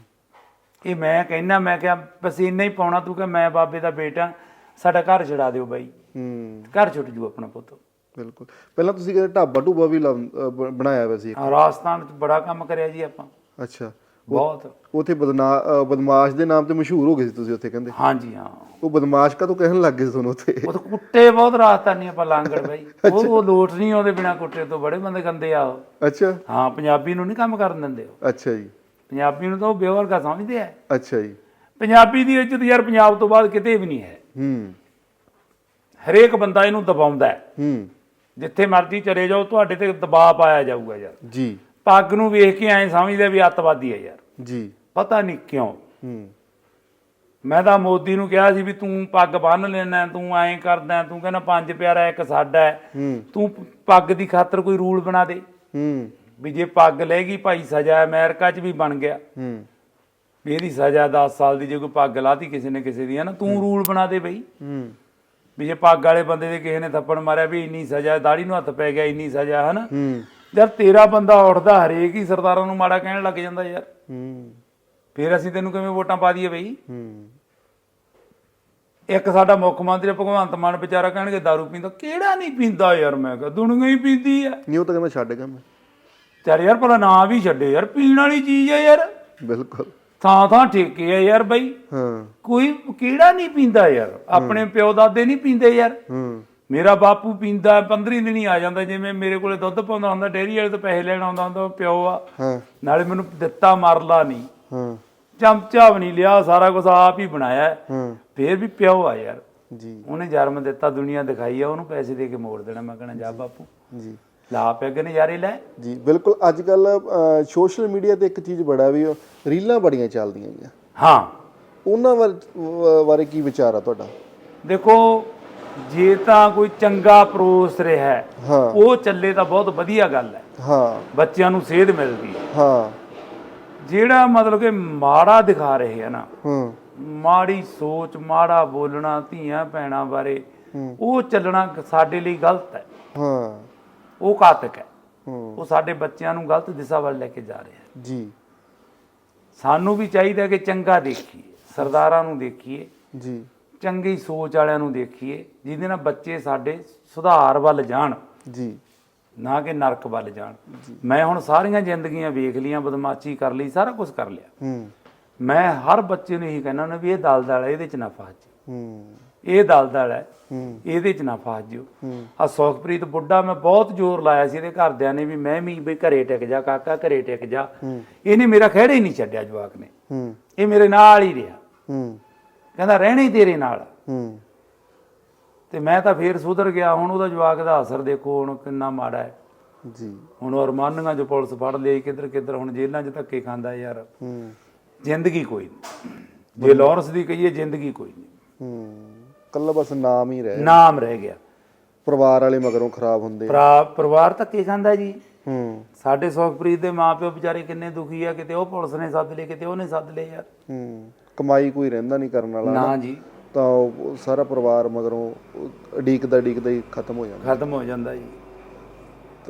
ਇਹ ਮੈਂ ਕਹਿੰਦਾ ਮੈਂ ਕਿਹਾ ਬਸ ਇੰਨਾ ਹੀ ਪਾਉਣਾ ਤੂੰ ਕਿ ਮੈਂ ਬਾਬੇ ਦਾ ਬੇਟਾ ਸਾਡਾ ਘਰ ਛਡਾ ਦਿਓ ਬਾਈ। ਹੂੰ। ਘਰ ਛੁੱਟ ਜੂ ਆਪਣਾ ਪੁੱਤ। ਬਿਲਕੁਲ। ਪਹਿਲਾਂ ਤੁਸੀਂ ਕਹਿੰਦੇ ਢਾਬਾ ਢੂਬਾ ਵੀ ਲਾਉਂ- ਅਹ ਬ- ਬਣਾਇਆ ਹੋਇਆ ਸੀ ਇੱਕ। ਰਾਜਸਥਾਨ ਚ ਬੜਾ ਕੰਮ ਕਰਿਆ ਜੀ ਆਪਾਂ। ਅੱਛਾ। ਬਹੁਤ। ਉਥੇ ਬਦਨਾ ਬਦਮਾਸ਼ ਦੇ ਨਾਮ ਤੇ ਮਸ਼ਹੂਰ ਹੋ ਗਏ ਸੀ ਤੁਸੀਂ ਉੱਥੇ ਕਹਿੰਦੇ? ਹਾਂਜੀ ਹਾਂ। ਉਹ ਬਦਮਾਸ਼ ਕਾ ਤੋਂ ਕਹਿਣ ਲੱਗ ਗਏ ਸੀ ਤੁਹਾਨੂੰ ਉੱਥੇ? ਉਹ ਤਾਂ ਕੁੱਟੇ ਬਹੁਤ ਰਾਜਸਥਾਨੀ ਆਪਾਂ ਲਾਂਗੜ ਬਾਈ। ਉਹ ਉਹ ਲੋਟ ਨਹੀਂ ਆਉਂਦੇ ਬਿਨਾ ਕੁੱਟੇ ਤੋਂ ਬੜੇ ਬੰਦੇ ਗੰਦੇ ਆ ਅੱਛਾ। ਹਾਂ ਪੰਜਾਬੀ ਨੂੰ ਨਹੀਂ ਕੰਮ ਕਰਨ ਦਿੰਦੇ ਉਹ। ਅੱਛਾ ਜੀ। ਪੰਜਾਬੀ ਨੂੰ ਤਾਂ ਉਹ ਬੇਵਰਗਾ ਸਮਝਦੇ ਆ। ਅੱਛਾ ਜੀ। ਪੰਜਾਬੀ ਦੀ ਇੱਜ਼ਤ ਯਾਰ ਪੰਜਾਬ ਤੋਂ ਬਾਅਦ ਕਿਤੇ ਵੀ ਨਹੀਂ ਹੈ। ਹੂੰ। ਹਰੇਕ ਬੰਦਾ ਇਹਨੂੰ ਦਬਾਉਂਦਾ ਹੈ। ਹੂੰ। ਜਿੱਥੇ ਮਰਜ਼ੀ ਚਲੇ ਜਾਓ ਤੁਹਾਡੇ ਤੇ ਦਬਾਅ ਪਾਇਆ ਜਾਊਗਾ ਯਾਰ। ਜੀ। ਪੱਗ ਨੂੰ ਵੇਖ ਕੇ ਐਂ ਸਮਝਦੇ ਵੀ ਅੱਤਵਾਦੀ ਹੈ ਯਾਰ। ਜੀ। ਪਤਾ ਨਹੀਂ ਕਿਉਂ। ਹੂੰ। ਮੈਂ ਤਾਂ ਮੋਦੀ ਨੂੰ ਕਿਹਾ ਸੀ ਵੀ ਤੂੰ ਪੱਗ ਬੰਨ ਲੈਣਾ ਤੂੰ ਐਂ ਕਰਦਾ ਤੂੰ ਕਹਿੰਦਾ ਪੰਜ ਪਿਆਰਾ ਇੱਕ ਸਾਡਾ ਤੂੰ ਪੱਗ ਦੀ ਖਾਤਰ ਕੋਈ ਰੂਲ ਬਣਾ ਦੇ। ਹੂੰ। ਵੀ ਜੇ ਪੱਗ ਲੈਗੀ ਭਾਈ ਸਜ਼ਾ ਅਮਰੀਕਾ 'ਚ ਵੀ ਬਣ ਗਿਆ। ਹੂੰ। ਵੀ ਇਹਦੀ ਸਜ਼ਾ 10 ਸਾਲ ਦੀ ਜੇ ਕੋਈ ਪੱਗ ਲਾਤੀ ਕਿਸੇ ਨੇ ਕਿਸੇ ਦੀ ਹੈ ਨਾ? ਤੂੰ ਰੂਲ ਬਣਾ ਦੇ ਬਈ। ਹੂੰ। ਵੀ ਜੇ ਪੱਗ ਵਾਲੇ ਬੰਦੇ ਦੇ ਕਿਸੇ ਨੇ ਥੱਪੜ ਮਾਰਿਆ ਵੀ ਇੰਨੀ ਸਜ਼ਾ ਦਾੜੀ ਨੂੰ ਹੱਥ ਪੈ ਗਿਆ ਇੰਨੀ ਸਜ਼ਾ ਹਨਾ ਹੂੰ। ਜਦ ਤੇਰਾ ਬੰਦਾ ਉੱਠਦਾ ਹਰੇਕ ਹੀ ਸਰਦਾਰਾਂ ਨੂੰ ਮਾੜਾ ਕਹਿਣ ਲੱਗ ਜਾਂਦਾ ਯਾਰ। ਹੂੰ। ਫਿਰ ਅਸੀਂ ਤੈਨੂੰ ਕਿਵੇਂ ਵੋਟਾਂ ਪਾ ਦਈਏ ਬਈ? ਹੂੰ। ਇੱਕ ਸਾਡਾ ਮੁੱਖ ਮੰਤਰੀ ਭਗਵੰਤ ਮਾਨ ਵਿਚਾਰਾ ਕਹਿਣਗੇ दारू ਪੀਂਦਾ। ਕਿਹੜਾ ਨਹੀਂ ਪੀਂਦਾ ਯਾਰ? ਮੈਂ ਕਿਹਾ ਦੁਨੀਆ ਹੀ ਪੀਂਦੀ ਆ। ਨਹੀਂ ਉਹ ਤਾਂ ਕਹਿੰਦਾ ਛੱਡ ਗਿਆ ਮੈਂ ਚੱਲ ਯਾਰ ਭਲਾ ਨਾ ਵੀ ਛੱਡੇ ਯਾਰ ਪੀਣ ਵਾਲੀ ਚੀਜ਼ ਆ ਯਾਰ। ਬਿਲਕੁਲ। ਥਾਂ ਥਾਂ ਠੇਕੇ ਆ ਯਾਰ ਬਈ। ਹਾਂ। ਕੋਈ ਕਿਹੜਾ ਨਹੀਂ ਪੀਂਦਾ ਯਾਰ। ਆਪਣੇ ਪਿਓ ਦਾਦੇ ਨਹੀਂ ਪੀਂਦੇ ਯਾਰ। ਹੂੰ। ਮੇਰਾ ਬਾਪੂ ਪੀਂਦਾ 15 ਦਿਨ ਹੀ ਆ ਜਾਂਦਾ ਜਿਵੇਂ ਮੇਰੇ ਕੋਲੇ ਦੁੱਧ ਪਾਉਂਦਾ ਹੁੰਦਾ ਡੇਅਰੀ ਵਾਲੇ ਤੋਂ ਪੈਸੇ ਲੈਣ ਆਉਂਦਾ ਹੁੰਦਾ ਉਹ ਪਿਓ ਆ। ਹਾਂ। ਨਾਲੇ ਮੈਨੂੰ ਦਿੱਤਾ ਮਰਲਾ ਨਹੀਂ। ਹਾਂ। ਚਮਚਾ ਵੀ ਨਹੀਂ ਲਿਆ ਸਾਰਾ ਕੁਝ ਆਪ ਹੀ ਬਣਾਇਆ। ਹੈ। ਫੇਰ ਵੀ ਪਿਓ ਆ ਯਾਰ। ਜੀ। ਉਹਨੇ ਜਨਮ ਦਿੱਤਾ ਦੁਨੀਆ ਦਿਖਾਈ ਆ ਉਹਨੂੰ ਪੈਸੇ ਦੇ ਕੇ ਮੋੜ ਦੇਣਾ ਮੈਂ ਕਹਣਾ ਜਾ ਬਾਪੂ। ਜੀ। ਲਾ ਪੈਗ ਨਜ਼ਾਰੇ ਲੈ। ਜੀ ਬਿਲਕੁਲ। ਅੱਜ ਕੱਲ ਸੋਸ਼ਲ ਮੀਡੀਆ ਤੇ ਇੱਕ ਚੀਜ਼ ਬੜਾ ਵੀ ਰੀਲਾਂ ਬੜੀਆਂ ਚੱਲਦੀਆਂ ਹਾਂ। ਉਹਨਾਂ ਬਾਰੇ ਕੀ ਵਿਚਾਰ ਆ ਤੁਹਾਡਾ? ਦੇਖੋ ਜੇ ਤਾਂ ਕੋਈ ਚੰਗਾ ਪਰੋਸ ਰਿਹਾ ਹੈ, ਹਾਂ। ਉਹ ਚੱਲੇ ਤਾਂ ਬਹੁਤ ਵਧੀਆ ਗੱਲ ਹੈ। ਹਾਂ। ਬੱਚਿਆਂ ਨੂੰ ਸੇਧ ਮਿਲਦੀ ਹੈ। ਹਾਂ। ਜਿਹੜਾ ਮਤਲਬ ਕਿ ਮਾੜਾ ਦਿਖਾ ਰਹੇ ਆ ਨਾ ਹੂੰ। ਮਾੜੀ ਸੋਚ ਮਾੜਾ ਬੋਲਣਾ ਧੀਆਂ ਭੈਣਾਂ ਬਾਰੇ ਹੂੰ। ਉਹ ਚੱਲਣਾ ਸਾਡੇ ਲਈ ਗਲਤ ਹੈ। ਹਾਂ। ਉਹ ਘਾਤਕ ਹੈ। ਹੂੰ। ਉਹ ਸਾਡੇ ਬੱਚਿਆਂ ਨੂੰ ਗਲਤ ਦਿਸ਼ਾ ਵੱਲ ਲੈ ਕੇ ਜਾ ਰਿਹਾ ਹੈ। ਜੀ। ਸਾਨੂੰ ਵੀ ਚਾਹੀਦਾ ਕਿ ਚੰਗਾ ਦੇਖੀਏ ਸਰਦਾਰਾਂ ਨੂੰ ਦੇਖੀਏ। ਜੀ। ਚੰਗੀ ਸੋਚ ਵਾਲਿਆਂ ਨੂੰ ਦੇਖੀਏ ਜਿਹਦੇ ਨਾਲ ਬੱਚੇ ਸਾਡੇ ਸੁਧਾਰ ਵੱਲ ਜਾਣ। ਜੀ। ਨਾ ਕਿ ਨਰਕ ਵੱਲ ਜਾਣ। ਮੈਂ ਹੁਣ ਸਾਰੀਆਂ ਜ਼ਿੰਦਗੀਆਂ ਵੇਖ ਲੀਆਂ ਬਦਮਾਸ਼ੀ ਕਰ ਲਈ ਸਾਰਾ ਕੁਝ ਕਰ ਲਿਆ। ਹੂੰ। ਮੈਂ ਹਰ ਬੱਚੇ ਨੂੰ ਇਹੀ ਕਹਿੰਦਾ ਨਾ ਵੀ ਇਹ ਦਲਦਲ ਹੈ ਇਹਦੇ ਚ ਨਾ ਫਸ ਹੂੰ। ਇਹ ਦਲਦਲ ਹੈ ਹੂੰ। ਇਹਦੇ ਚ ਨਾ ਫਸ ਜਿਓ। ਆ ਸੁਖਪ੍ਰੀਤ ਬੁੱਢਾ ਮੈਂ ਬਹੁਤ ਜ਼ੋਰ ਲਾਇਆ ਸੀ ਇਹਦੇ ਘਰਦਿਆਂ ਨੇ ਵੀ ਮੈਂ ਵੀ ਬਈ ਘਰੇ ਟਿਕ ਜਾ ਕਾਕਾ ਘਰੇ ਟਿਕ ਜਾ। ਇਹਨੇ ਮੇਰਾ ਖਹਿੜਾ ਹੀ ਨਹੀਂ ਛੱਡਿਆ ਜਵਾਕ ਨੇ। ਇਹ ਮੇਰੇ ਨਾਲ ਹੀ ਰਿਹਾ। ਹੂੰ। ਕਹਿੰਦਾ ਰਹਿਣਾ ਤੇਰੇ ਨਾਲ। ਹੂੰ। ਤੇ ਮੈਂ ਤਾਂ ਫੇਰ ਸੁਧਰ ਗਿਆ ਹੁਣ ਉਹਦਾ ਜਵਾਕ ਦਾ ਅਸਰ ਦੇਖੋ ਹੁਣ ਕਿੰਨਾ ਮਾੜਾ ਹੈ। ਜੀ। ਹੁਣ ਅਰਮਾਨੀਆਂ ਚ ਪੁਲਿਸ ਫੜ ਲਈ ਕਿੱਧਰ ਕਿੱਧਰ ਹੁਣ ਜੇਲ੍ਹਾਂ 'ਚ ਧੱਕੇ ਖਾਂਦਾ ਯਾਰ। ਹੂੰ। ਜ਼ਿੰਦਗੀ ਕੋਈ ਨਹੀਂ। ਜੇ ਲਾਰੈਂਸ ਦੀ ਕਹੀਏ ਜ਼ਿੰਦਗੀ ਕੋਈ ਨਹੀਂ। ਹੂੰ। ਕੱਲਾ ਬਸ ਨਾਮ ਹੀ ਰਹਿ ਨਾਮ ਰਹਿ ਗਿਆ। ਪਰਿਵਾਰ ਵਾਲੇ ਮਗਰੋਂ ਖਰਾਬ ਹੁੰਦੇ ਪਰਿਵਾਰ ਧੱਕੇ ਖਾਂਦਾ ਜੀ। ਹੂੰ। ਸਾਡੇ ਸੁਖਪ੍ਰੀਤ ਦੇ ਮਾਪਿਓ ਵਿਚਾਰੇ ਕਿੰਨੇ ਦੁਖੀ ਆ ਕਿਤੇ ਉਹ ਪੁਲਿਸ ਨੇ ਸੱਦ ਲਏ ਕਿਤੇ ਉਹਨੇ ਸੱਦ ਲਏ ਯਾਰ। ਹੂੰ। ਕਮਾਈ ਕੋਈ ਰਹਿੰਦਾ ਨਹੀਂ ਕਰਨ ਵਾਲਾ ਨਾ ਜੀ। ਤਾਂ ਉਹ ਸਾਰਾ ਪਰਿਵਾਰ ਮਗਰੋਂ ਅਡੀਕਦਾ ਅਡੀਕਦਾ ਹੀ ਖਤਮ ਹੋ ਜਾਂਦਾ। ਖਤਮ ਹੋ ਜਾਂਦਾ ਜੀ।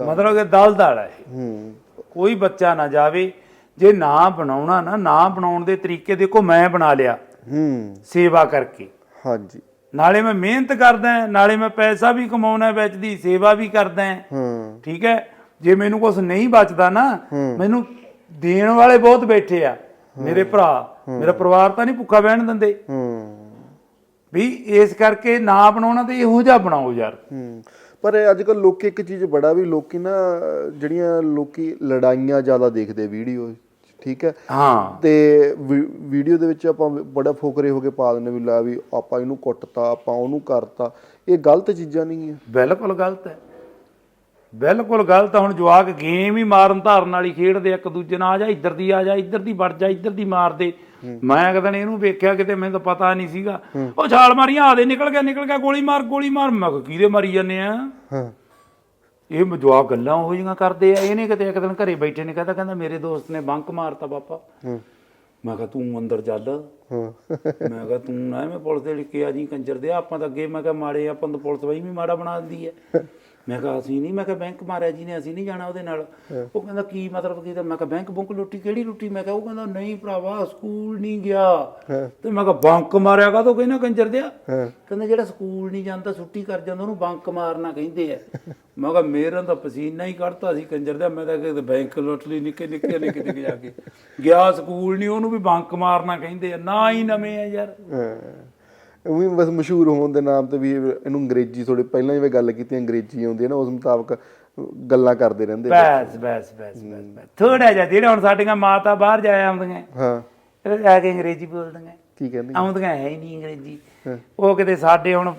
ਮਤਲਬ ਕਿ ਦਲਦਲ ਹੈ। ਹੂੰ। ਕੋਈ ਬੱਚਾ ਨਾ ਜਾਵੇ ਜੇ ਨਾ ਬਣਾਉਣਾ ਨਾ ਨਾ ਬਣਾਉਣ ਦੇ ਤਰੀਕੇ ਦੇਖੋ ਮੈਂ ਬਣਾ ਲਿਆ। ਹੂੰ। ਸੇਵਾ ਕਰਕੇ। ਹਾਂਜੀ। ਨਾਲੇ ਮੈਂ ਮਿਹਨਤ ਕਰਦਾ ਨਾਲੇ ਮੈਂ ਪੈਸਾ ਵੀ ਕਮਾਉਣਾ ਵਿੱਚ ਦੀ ਸੇਵਾ ਵੀ ਕਰਦਾ ਹਾਂ। ਹੂੰ। ਠੀਕ ਹੈ? ਜੇ ਮੈਨੂੰ ਕੁਝ ਨਹੀਂ ਬਚਦਾ ਨਾ ਮੈਨੂੰ ਦੇਣ ਵਾਲੇ ਬਹੁਤ ਬੈਠੇ ਆ ਮੇਰੇ ਭਰਾ। ਮੇਰਾ ਪਰਿਵਾਰ ਤਾਂ ਨਹੀਂ ਭੁੱਖਾ ਬਹਿਣ ਦਿੰਦੇ। ਹੂੰ। ਵੀ ਇਸ ਕਰਕੇ ਨਾ ਬਣਾਉਣਾ ਤੇ ਇਹੋ ਜਿਹਾ ਬਣਾਓ ਯਾਰ। ਹੂੰ। ਪਰ ਅੱਜ ਕੱਲ ਲੋਕੀ ਇੱਕ ਚੀਜ਼ ਬੜਾ ਵੀ ਲੋਕੀ ਨਾ ਜਿਹੜੀਆਂ ਲੋਕੀ ਲੜਾਈਆਂ ਜ਼ਿਆਦਾ ਦੇਖਦੇ ਵੀਡੀਓ ਠੀਕ ਹੈ? ਹਾਂ। ਤੇ ਵੀਡੀਓ ਦੇ ਵਿੱਚ ਆਪਾਂ ਬੜਾ ਫੋਕਰੇ ਹੋ ਕੇ ਪਾ ਦਿੰਦੇ ਵੀ ਲੈ ਵੀ ਆਪਾਂ ਇਹਨੂੰ ਕੁੱਟਤਾ ਆਪਾਂ ਉਹਨੂੰ ਕਰਤਾ। ਇਹ ਗਲਤ ਚੀਜ਼ਾਂ ਨਹੀਂ ਹੈ ਬਿਲਕੁਲ ਗਲਤ ਹੈ। ਬਿਲਕੁਲ ਗਲਤ ਹੈ। ਹੁਣ ਜਵਾਕ ਗੇਮ ਹੀ ਮਾਰਨ ਧਾਰਨ ਵਾਲੀ ਖੇਡਦੇ ਇੱਕ ਦੂਜੇ ਨਾਲ ਆ ਜਾ ਇੱਧਰ ਦੀ ਆ ਜਾ ਇੱਧਰ ਦੀ ਵੜ ਜਾ ਇੱਧਰ ਦੀ ਮਾਰ ਦੇ। ਮੈਂ ਨੇ ਇਹਨੂੰ ਵੇਖਿਆ ਕਿਤੇ ਮੈਨੂੰ ਤਾਂ ਪਤਾ ਨਹੀਂ ਸੀਗਾ। ਉਹ ਛਾਲ ਮਾਰੀਆਂ ਆ ਦੇ ਨਿਕਲ ਗਿਆ ਨਿਕਲ ਗਿਆ ਗੋਲੀ ਮਾਰ ਗੋਲੀ ਮਾਰ। ਮੈਂ ਕਿਹਾ ਕਿਹਦੇ ਮਾਰੀ ਜਾਂਦੇ ਆ? ਇਹ ਜਵਾਕ ਗੱਲਾਂ ਉਹੋ ਜਿਹੀਆਂ ਕਰਦੇ ਆ। ਇਹਨੇ ਕਿਤੇ ਇੱਕ ਦਿਨ ਘਰੇ ਬੈਠੇ ਨੇ ਕਹਿੰਦਾ ਕਹਿੰਦਾ ਮੇਰੇ ਦੋਸਤ ਨੇ ਬੰਕ ਮਾਰਤਾ ਪਾਪਾ। ਮੈਂ ਕਿਹਾ ਤੂੰ ਅੰਦਰ ਚੱਲ। ਮੈਂ ਕਿਹਾ ਤੂੰ ਨਾ ਐਵੇਂ ਪੁਲਿਸ ਦੇ ਲਿਖੇ ਆ ਜੀ ਕੰਜਰ ਦੇ। ਆਪਾਂ ਤਾਂ ਅੱਗੇ ਮੈਂ ਕਿਹਾ ਮਾੜੇ ਆਪਾਂ ਤਾਂ ਪੁਲਿਸ ਵਈ ਵੀ ਮਾੜਾ ਬਣਾ ਦਿੰਦੀ ਹੈ ਮੈਂ ਕਿਹਾ ਅਸੀਂ ਨਹੀਂ ਮੈਂ ਕਿਹਾ ਬੈਂਕ ਮਾਰਿਆ ਜੀ ਨੇ ਅਸੀਂ ਨਹੀਂ ਜਾਣਾ ਉਹਦੇ ਨਾਲ। ਉਹ ਕਹਿੰਦਾ ਕੀ ਮਤਲਬ ਕੀ? ਤਾਂ ਮੈਂ ਕਿਹਾ ਬੈਂਕ ਬੁੰਕ ਲੁੱਟੀ ਕਿਹੜੀ ਲੁੱਟੀ? ਮੈਂ ਕਿਹਾ ਉਹ ਕਹਿੰਦਾ ਨਹੀਂ ਭਰਾਵਾ ਸਕੂਲ ਨਹੀਂ ਗਿਆ। ਤੇ ਮੈਂ ਕਿਹਾ ਬੰਕ ਮਾਰਿਆ ਕਾ ਤੋ ਕਹਿੰਦਾ ਕੰਜਰ ਦਿਆ ਕਹਿੰਦਾ ਜਿਹੜਾ ਸਕੂਲ ਨਹੀਂ ਜਾਂਦਾ ਛੁੱਟੀ ਕਰ ਜਾਂਦਾ ਉਹਨੂੰ ਬੰਕ ਮਾਰਨਾ ਕਹਿੰਦੇ ਆ। ਮੈਂ ਕਿਹਾ ਮੇਰਾ ਤਾਂ ਪਸੀਨਾ ਹੀ ਕੱਢਤਾ ਸੀ ਕੰਜਰ ਦਾ ਮੈਂ ਤਾਂ ਕਿਤੇ ਬੈਂਕ ਲੁੱਟ ਲਈ ਨਿੱਕੇ ਨਿੱਕੇ ਨੇ ਕਿਤੇ ਜਾ ਕੇ। ਗਿਆ ਸਕੂਲ ਨਹੀਂ ਉਹਨੂੰ ਵੀ ਬੰਕ ਮਾਰਨਾ ਕਹਿੰਦੇ ਆ। ਨਾ ਹੀ ਨਵੇਂ ਆ ਯਾਰ। ਉਹ ਵੀ ਬਸ ਮਸ਼ਹੂਰ ਹੋਣ ਦੇ ਨਾਮ ਤੇ ਵੀ ਇਹ- ਇਹਨੂੰ ਅੰਗਰੇਜ਼ੀ ਥੋੜੀ ਪਹਿਲਾਂ ਜਿਵੇਂ ਗੱਲ ਕੀਤੀ ਅੰਗਰੇਜ਼ੀ ਆਉਂਦੀ ਹੈ ਨਾ ਉਸ ਮੁਤਾਬਕ ਗੱਲਾਂ ਕਰਦੇ ਰਹਿੰਦੇ ਬਸ ਬਸ ਬਸ ਬਸ ਥੋੜਾ ਜਿਹਾ ਜਿਹੜੇ ਹੁਣ ਸਾਡੀਆਂ ਮਾਤਾ ਬਾਹਰ ਜਾ ਆਉਂਦੀਆਂ। ਹਾਂ। ਇਹ ਜਾ ਕੇ ਅੰਗਰੇਜ਼ੀ ਬੋਲਦੀਆਂ। ਕੀ ਕਹਿੰਦੇ ਆਉਂਦੀਆਂ ਹੈ ਹੀ ਨਹੀਂ ਅੰਗਰੇਜ਼ੀ। ਉਹ ਕਿਤੇ ਸਾਡੇ ਹੁਣ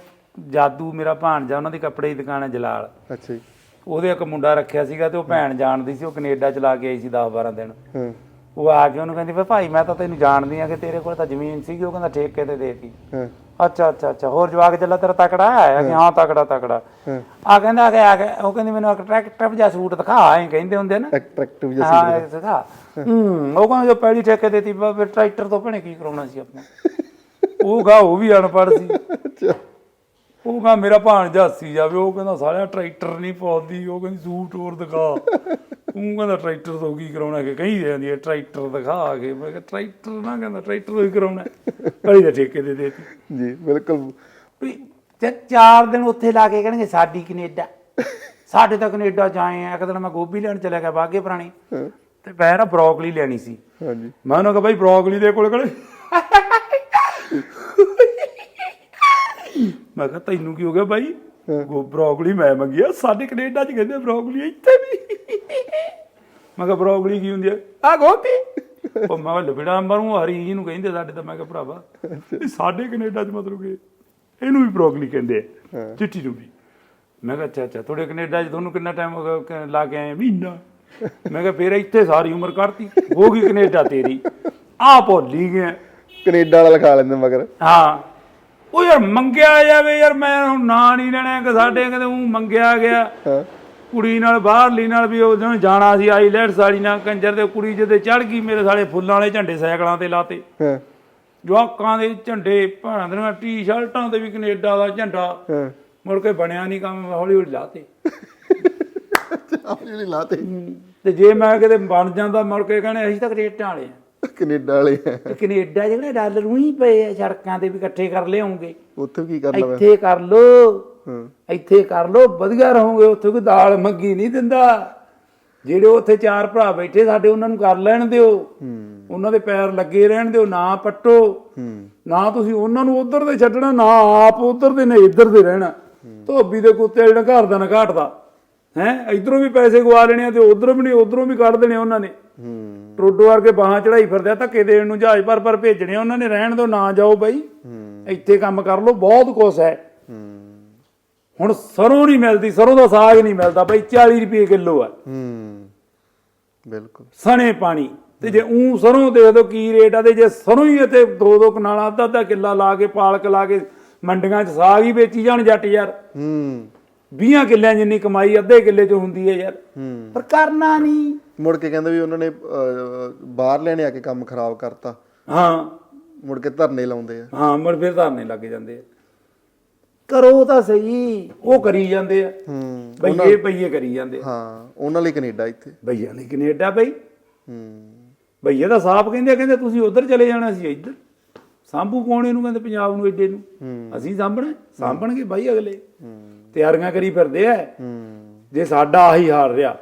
ਜਾਦੂ ਮੇਰਾ ਭਾਣਜਾ ਉਹਨਾਂ ਦੀ ਕੱਪੜੇ ਦੀ ਦੁਕਾਨ ਹੈ ਜਲਾਲ। ਅੱਛਾ ਜੀ। ਉਹਦੇ ਇੱਕ ਮੁੰਡਾ ਰੱਖਿਆ ਸੀਗਾ ਤੇ ਉਹ ਭੈਣ ਜਾਣਦੀ ਸੀ ਉਹ ਕੈਨੇਡਾ ਚਲਾ ਕੇ ਆਈ ਸੀ 10 12 ਦਿਨ। ਹਾਂ। ਉਹ ਆ ਕੇ ਉਹਨੂੰ ਕਹਿੰਦੀ ਭਾਈ ਮੈਂ ਤਾਂ ਤੈਨੂੰ ਜਾਣਦੀ ਆ ਕਿ ਤੇਰੇ ਕੋਲ ਤਾਂ ਜ਼ਮੀਨ ਸੀਗੀ ਉਹ ਕਹਿੰਦਾ ਠੇਕੇ ਤੇ ਦੇਤੀ। ਹਾਂ। ਅੱਛਾ ਅੱਛਾ ਅੱਛਾ ਹੋਰ ਜਵਾਕ ਚੱਲਾ ਤੇਰਾ ਤਕੜਾ ਹੈ? ਕਿ ਹਾਂ। ਤਕੜਾ ਤਕੜਾ। ਹਾਂ। ਆ ਕਹਿੰਦਾ ਕਿ ਆ ਕੇ ਉਹ ਕਹਿੰਦੀ ਮੈਨੂੰ ਅਟਰੈਕਟਿਵ ਜਿਹਾ ਸੂਟ ਦਿਖਾ ਐਂ ਕਹਿੰਦੇ ਹੁੰਦੇ ਨਾ। ਅਟਰੈਕਟਿਵ ਜਿਹਾ ਹਾਂ ਇਹ ਦਿਖਾ। ਹੂੰ ਉਹ ਕਹਿੰਦਾ ਜੋ ਪਹਿਲੀ ਠੇਕੇ ਦੇਤੀ ਫਿਰ ਟਰੈਕਟਰ ਤੋਂ ਭਣੇ ਕੀ ਕਰਾਉਣਾ ਸੀ ਆਪਾਂ? ਉਹ ਗਾ ਉਹ ਵੀ ਅਨਪੜ੍ਹ ਸੀ। ਅੱਛਾ। ਉਹ ਕਹਿੰਦਾ ਮੇਰਾ ਭਾਣਜਾ ਹੱਸੀ ਜਾਵੇ ਉਹ ਕਹਿੰਦਾ ਸਾਲਿਆ ਟਰੈਕਟਰ ਨਹੀਂ ਪਾਉਂਦੀ ਉਹ ਕਹਿੰਦੀ ਸੂਟ ਹੋਰ ਦਿਖਾ। ਉਹ ਕਹਿੰਦਾ ਟਰੈਕਟਰ ਤੋਂ ਕੀ ਕਰਾਉਣਾ ਕਿ ਕਹੀ ਜਾਂਦੀ ਹੈ ਟਰੈਕਟਰ ਦਿਖਾ ਕੇ। ਮੈਂ ਕਿਹਾ ਟਰੈਕਟਰ ਨਾ ਕਹਿੰਦਾ ਟਰੈਕਟਰ ਤੋਂ ਹੀ ਕਰਾਉਣਾ ਪਹਿਲੀ ਦਾ ਠੇਕੇ ਦੇ ਦੇਤੀ। ਜੀ ਬਿਲਕੁਲ। ਵੀ ਤੇ ਚਾਰ ਦਿਨ ਉੱਥੇ ਲਾ ਕੇ ਕਹਿਣਗੇ ਸਾਡੀ ਕੈਨੇਡਾ। ਸਾਡੇ ਤਾਂ ਕੈਨੇਡਾ ਆਏ ਆ। ਇੱਕ ਦਿਨ ਮੈਂ ਗੋਭੀ ਲੈਣ ਚਲਿਆ ਗਿਆ ਬਾਗੇ ਪੁਰਾਣੀ। ਤੇ ਮੈਂ ਨਾ ਬਰੋਕਲੀ ਲੈਣੀ ਸੀ। ਹਾਂਜੀ। ਮੈਂ ਉਹਨੂੰ ਕਿਹਾ ਬਾਈ ਬਰੋਕਲੀ ਦੇ ਕੋਲ ਕੋਲੇ ਮੈਂ ਕਿਹਾ ਤੈਨੂੰ ਕੀ ਹੋ ਗਿਆ ਬਾਈ? ਗੋ ਬਰੋਕਲੀ ਮੈਂ ਮੰਗੀ ਆ ਸਾਡੇ ਕੈਨੇਡਾ ਚ ਕਹਿੰਦੇ ਬਰੋਕਲੀ ਇੱਥੇ ਵੀ। ਮੈਂ ਕਿਹਾ ਬਰੋਕਲੀ ਕੀ ਹੁੰਦੀ ਆ? ਆ ਗੋਭੀ। ਉਹ ਮੈਂ ਲਬੜਾ ਮਰੂ ਹਰੀ ਜੀ ਨੂੰ ਕਹਿੰਦੇ ਸਾਡੇ ਤਾਂ। ਮੈਂ ਕਿਹਾ ਭਰਾਵਾ ਸਾਡੇ ਕੈਨੇਡਾ 'ਚ ਮਤਲਬ ਕਿ ਇਹਨੂੰ ਵੀ ਬ੍ਰੋਕਲੀ ਕਹਿੰਦੇ ਆ ਚਿੱਟੀ ਨੂੰ ਵੀ। ਮੈਂ ਕਿਹਾ ਅੱਛਾ ਅੱਛਾ ਤੁਹਾਡੇ ਕੈਨੇਡਾ 'ਚ ਤੁਹਾਨੂੰ ਕਿੰਨਾ ਟਾਈਮ ਹੋ ਗਿਆ ਲਾ ਕੇ ਆਏ ਮਹੀਨਾ। ਮੈਂ ਕਿਹਾ ਫੇਰ ਇੱਥੇ ਸਾਰੀ ਉਮਰ ਕੱਢਤੀ। ਹੋ ਗਈ ਕੈਨੇਡਾ ਤੇਰੀ। ਆ ਭੁੱਲੀ ਗਿਆ। ਕੈਨੇਡਾ ਵਾਲਾ ਲਿਖਾ ਲੈਂਦੇ ਮਗਰ। ਹਾਂ। ਉਹ ਯਾਰ ਮੰਗਿਆ ਜਾਵੇ ਯਾਰ ਮੈਂ ਹੁਣ ਨਾਂ ਨਹੀਂ ਲੈਣਾ ਕਿ ਸਾਡੇ ਕਹਿੰਦੇ ਉਹ ਮੰਗਿਆ ਗਿਆ। ਕੁੜੀ ਨਾਲ ਬਾਹਰਲੀ ਨਾਲ ਵੀ ਉਹ ਜਿਹਨੂੰ ਜਾਣਾ ਸੀ ਆਈਲੈਟਸ ਵਾਲੀ ਨਾਲ ਕੰਜਰ ਦੇ ਕੁੜੀ ਜਦੇ ਚੜ ਗਈ ਮੇਰੇ ਸਾਲੇ ਫੁੱਲਾਂ ਵਾਲੇ ਝੰਡੇ ਸਾਈਕਲਾਂ ਤੇ ਲਾਤੇ। ਜਵਾਕਾਂ ਦੇ ਝੰਡੇ ਭਾਣਾ ਦੀਆਂ ਟੀ-ਸ਼ਰਟਾਂ ਤੇ ਵੀ ਕੈਨੇਡਾ ਦਾ ਝੰਡਾ। ਮੁੜ ਕੇ ਬਣਿਆ ਨਹੀਂ ਕੰਮ ਹੌਲੀ ਹੌਲੀ ਲਾਤੇ। ਨਹੀਂ ਲਾਤੇ। ਤੇ ਜੇ ਮੈਂ ਕਿਤੇ ਬਣ ਜਾਂਦਾ ਮੁੜ ਕੇ ਕਹਿੰਦੇ ਅਸੀਂ ਤਾਂ ਕੈਨੇਡਾ ਵਾਲੇ ਆ। ਕੈਨੇਡਾ ਵਾਲੇ ਆ। ਤੇ ਕੈਨੇਡਾ ਜਿਹੜੇ ਡਾਲਰ ਉਹੀ ਪਏ ਆ ਸੜਕਾਂ ਤੇ ਵੀ ਇਕੱਠੇ ਕਰ ਲਿਆਉਂਗੇ। ਉੱਥੇ ਕੀ ਕਰਨਾ ਇੱਥੇ ਕਰ ਲੋ। ਹਾਂ। ਇੱਥੇ ਕਰ ਲੋ ਵਧੀਆ ਰਹੋਗੇ ਉੱਥੇ ਕੋਈ ਦਾਲ ਮੱਗੀ ਨਹੀਂ ਦਿੰਦਾ। ਜਿਹੜੇ ਉੱਥੇ ਚਾਰ ਭਰਾ ਬੈਠੇ ਸਾਡੇ ਉਹਨਾਂ ਨੂੰ ਕਰ ਲੈਣ ਦਿਓ। ਹੂੰ। ਉਹਨਾਂ ਦੇ ਪੈਰ ਲੱਗੇ ਰਹਿਣ ਦਿਓ ਨਾ ਪੱਟੋ। ਹੂੰ। ਨਾ ਤੁਸੀਂ ਉਹਨਾਂ ਨੂੰ ਉਧਰ ਦੇ ਛੱਡਣਾ ਨਾ ਆਪ ਉਧਰ ਦੇ ਨੇ ਇੱਧਰ ਦੇ ਰਹਿਣਾ। ਧੋਬੀ ਦੇ ਕੁੱਤੇ ਜਿਹੜਾ ਘਰ ਦਾ ਨਾ ਘਾਟਦਾ। ਹੈ? ਇਧਰੋਂ ਵੀ ਪੈਸੇ ਗਵਾ ਲੈਣੇ ਆ ਤੇ ਉਧਰੋਂ ਵੀ ਨਹੀਂ ਉਧਰੋਂ ਵੀ ਕੱਢ ਦੇਣੇ ਉਹਨਾਂ ਨੇ। ਹੂੰ। ਟਰੋਡੋ ਵਰਗੇ ਬਾਹਾਂ ਚੜਾਈ ਫਿਰਦੇ ਆ ਧੱਕੇ ਦੇਣ ਨੂੰ ਜਹਾਜ਼ ਪਰ ਪਰ ਭੇਜਣੇ ਉਹਨਾਂ ਨੇ ਰਹਿਣ ਦਿਓ ਨਾ ਜਾਓ ਬਾਈ। ਹੂੰ। ਇੱਥੇ ਕੰਮ ਕਰ ਲਓ ਬਹੁਤ ਕੁਛ ਹੈ। ਹੂੰ। ਹੁਣ ਸਰੋਂ ਨਹੀਂ ਮਿਲਦੀ ਸਰੋਂ ਦਾ ਸਾਗ ਨਹੀਂ ਮਿਲਦਾ ਬਈ 40 ਰੁਪਏ ਕਿਲੋ ਆ। ਹੂੰ। ਬਿਲਕੁਲ। ਸਣੇ ਪਾਣੀ। ਤੇ ਜੇ ਉਂ ਸਰੋਂ ਦੇ ਦੋ ਕੀ ਰੇਟ ਆ? ਤੇ ਜੇ ਸਰੋਂ ਹੀ ਇੱਥੇ ਦੋ ਦੋ ਕਨਾਲਾਂ ਅੱਧਾ ਅੱਧਾ ਕਿੱਲਾ ਲਾ ਕੇ ਪਾਲਕ ਲਾ ਕੇ ਮੰਡੀਆਂ 'ਚ ਸਾਗ ਹੀ ਵੇਚੀ ਜਾਣ ਜੱਟ ਯਾਰ। ਹੂੰ। 20 ਕਿੱਲਿਆਂ ਜਿੰਨੀ ਕਮਾਈ ਅੱਧੇ ਕਿੱਲੇ 'ਚ ਹੁੰਦੀ ਹੈ ਯਾਰ। ਹੂੰ। ਪਰ ਕਰਨਾ ਨਹੀਂ। ਮੁੜ ਕੇ ਕਹਿੰਦੇ ਵੀ ਉਹਨਾਂ ਨੇ ਅਹ, ਬਾਹਰ ਲੈਣੇ ਆ ਕੇ ਕੰਮ ਖਰਾਬ ਕਰਤਾ। ਹਾਂ। ਮੁੜ ਕੇ ਧਰਨੇ ਲਾਉਂਦੇ ਆ। ਹਾਂ ਮਰ ਫਿਰ ਧਰਨੇ ਲੱਗ ਜਾਂਦੇ ਆ। ਕਰੋ ਤਾਂ ਸਹੀ। ਉਹ ਕਰੀ ਜਾਂਦੇ ਆ। ਹੂੰ। ਬਈਏ ਬਈਏ ਕਰੀ ਜਾਂਦੇ ਆ। ਹਾਂ ਉਹਨਾਂ ਲਈ ਕੈਨੇਡਾ ਇੱਥੇ। ਬਈਆਂ ਨੇ ਕੈਨੇਡਾ ਬਈ। ਹੂੰ। ਭਈਏ ਦਾ ਸਾਫ਼ ਕਹਿੰਦੇ ਆ, ਕਹਿੰਦੇ ਤੁਸੀਂ ਉਧਰ ਚਲੇ ਜਾਣਾ ਸੀ ਇੱਧਰ। ਸਾਂਭੂ ਕੌਣ ਇਹਨੂੰ ਕਹਿੰਦੇ ਪੰਜਾਬ ਨੂੰ ਏਡੇ ਨੂੰ। ਹੂੰ। ਅਸੀਂ ਸਾਂਭਣਾ ਸਾਂਭਣਗੇ ਬਾਈ ਅਗਲੇ। ਹੂੰ। ਤਿਆਰੀਆਂ ਕਰੀ ਫਿਰਦੇ ਆ। ਜੇ ਸਾਡਾ ਆਹੀ ਹਾਲ ਰਿਹਾ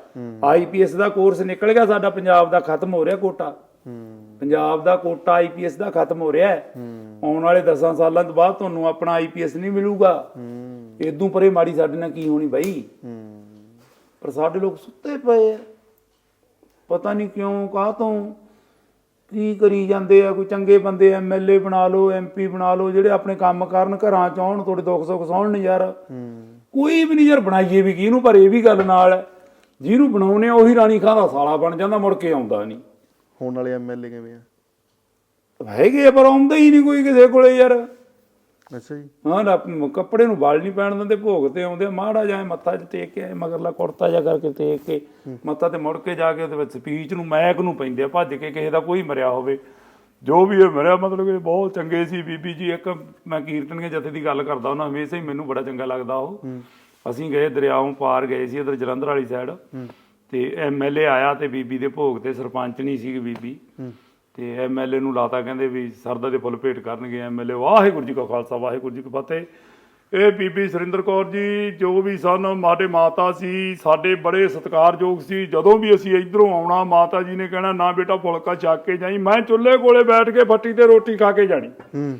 ਆਈਪੀਐਸ ਦਾ ਕੋਰਸ ਨਿਕਲ ਗਿਆ ਸਾਡਾ ਪੰਜਾਬ ਦਾ ਖਤਮ ਹੋ ਰਿਹਾ ਕੋਟਾ। ਪੰਜਾਬ ਦਾ ਕੋਟਾ ਆਈਪੀਐਸ ਦਾ ਖਤਮ ਹੋ ਰਿਹਾ। ਆਉਣ ਵਾਲੇ 10 ਸਾਲਾਂ ਤੋਂ ਬਾਅਦ ਤੁਹਾਨੂੰ ਆਪਣਾ ਆਈਪੀਐਸ ਨਹੀਂ ਮਿਲੂਗਾ। ਇਦੋਂ ਪਰੇ ਮਾੜੀ ਸਾਡੇ ਨਾਲ ਕੀ ਹੋਣੀ ਬਾਈ? ਪਰ ਸਾਡੇ ਲੋਕ ਸੁੱਤੇ ਪਏ ਆ। ਪਤਾ ਨਹੀਂ ਕਿਉਂ ਕਾਹ ਤੋਂ? ਕੀ ਕਰੀ ਜਾਂਦੇ ਆ? ਕੋਈ ਚੰਗੇ ਬੰਦੇ ਐਮਐਲਏ ਬਣਾ ਲਓ ਐਮਪੀ ਬਣਾ ਲਓ ਜਿਹੜੇ ਆਪਣੇ ਕੰਮ ਕਰਨ ਘਰਾਂ ਚ ਆਉਣ ਤੁਹਾਡੇ ਦੁੱਖ ਸੁੱਖ ਸੌਣ ਯਾਰ ਹੂੰ। ਕੋਈ ਵੀ ਨਹੀਂ ਯਾਰ ਬਣਾਈਏ ਵੀ ਕਿਹਨੂੰ ਪਰ ਇਹ ਵੀ ਗੱਲ ਨਾਲ ਜਿਹਨੂੰ ਬਣਾਉਨੇ ਆ ਉਹੀ ਰਾਣੀ ਖਾਂ ਦਾ ਸਾਲਾ ਬਣ ਜਾਂਦਾ ਮੁੜ ਕੇ ਆਉਂਦਾ ਨਹੀਂ। ਹੋਣ ਵਾਲੇ ਐਮਐਲਏ ਕਿਵੇਂ ਆ? ਹੈਗੇ ਆ ਪਰ ਆਉਂਦਾ ਹੀ ਨਹੀਂ ਕੋਈ ਕਿਸੇ ਕੋਲੇ ਯਾਰ। ਅੱਛਾ ਜੀ। ਹਾਂ ਨਾ ਕੱਪੜੇ ਨੂੰ ਵਾਲ ਨਹੀਂ ਪੈਣ ਦਿੰਦੇ ਭੋਗ ਤੇ ਆਉਂਦੇ ਆ, ਮਾੜਾ ਜਾਏ ਮੱਥਾ 'ਚ ਟੇਕ ਕੇ ਆਏ, ਮਗਰਲਾ ਕੁੜਤਾ ਜਾ ਕਰਕੇ ਟੇਕ ਕੇ ਮੱਥਾ ਤੇ ਮੁੜ ਕੇ ਜਾ ਕੇ ਉਹਦੇ ਵਿੱਚ ਸਪੀਚ ਨੂੰ ਮੈਕ ਨੂੰ ਪੈਂਦੇ ਆ ਭੱਜ ਕੇ ਕਿਸੇ ਦਾ ਕੋਈ ਮਰਿਆ ਹੋਵੇ। ਜੋ ਵੀ ਇਹ ਮਰਿਆ ਮਤਲਬ ਕਿ ਬਹੁਤ ਚੰਗੇ ਸੀ। ਬੀਬੀ ਜੀ ਇੱਕ ਮੈਂ ਕੀਰਤਨੀਏ ਜਥੇ ਦੀ ਗੱਲ ਕਰਦਾ ਉਹਨਾਂ ਹਮੇਸ਼ਾ ਹੀ ਮੈਨੂੰ ਬੜਾ ਚੰਗਾ ਲੱਗਦਾ ਉਹ। ਅਸੀਂ ਗਏ ਦਰਿਆਓਂ ਪਾਰ ਗਏ ਸੀ ਇਧਰ ਜਲੰਧਰ ਵਾਲੀ ਸਾਈਡ ਤੇ ਐਮਐਲਏ ਆਇਆ ਤੇ ਬੀਬੀ ਦੇ ਭੋਗ ਤੇ ਸਰਪੰਚ ਨਹੀਂ ਸੀ ਬੀਬੀ। ਤੇ ਐਮਐਲਏ ਨੂੰ ਲਾਤਾ ਕਹਿੰਦੇ ਵੀ ਸਰਦਾ ਦੇ ਫੁੱਲ ਭੇਟ ਕਰਨਗੇ ਐਮਐਲਏ ਵਾਹਿਗੁਰੂ ਜੀ ਕਾ ਖਾਲਸਾ ਵਾਹਿਗੁਰੂ ਜੀ ਕੀ ਫਤਿਹ। ਇਹ ਬੀਬੀ ਸੁਰਿੰਦਰ ਕੌਰ ਜੀ ਜੋ ਵੀ ਸਨ ਮਾਡੇ ਮਾਤਾ ਸੀ ਸਾਡੇ ਬੜੇ ਸਤਿਕਾਰਯੋਗ ਸੀ। ਜਦੋਂ ਵੀ ਅਸੀਂ ਇਧਰੋਂ ਆਉਣਾ ਮਾਤਾ ਜੀ ਨੇ ਕਹਿਣਾ ਨਾ ਬੇਟਾ ਫੁਲਕਾ ਚੱਕ ਕੇ ਜਾਈ। ਮੈਂ ਚੁੱਲ੍ਹੇ ਕੋਲੇ ਬੈਠ ਕੇ ਫੱਟੀ ਤੇ ਰੋਟੀ ਖਾ ਕੇ ਜਾਣੀ। ਹੂੰ।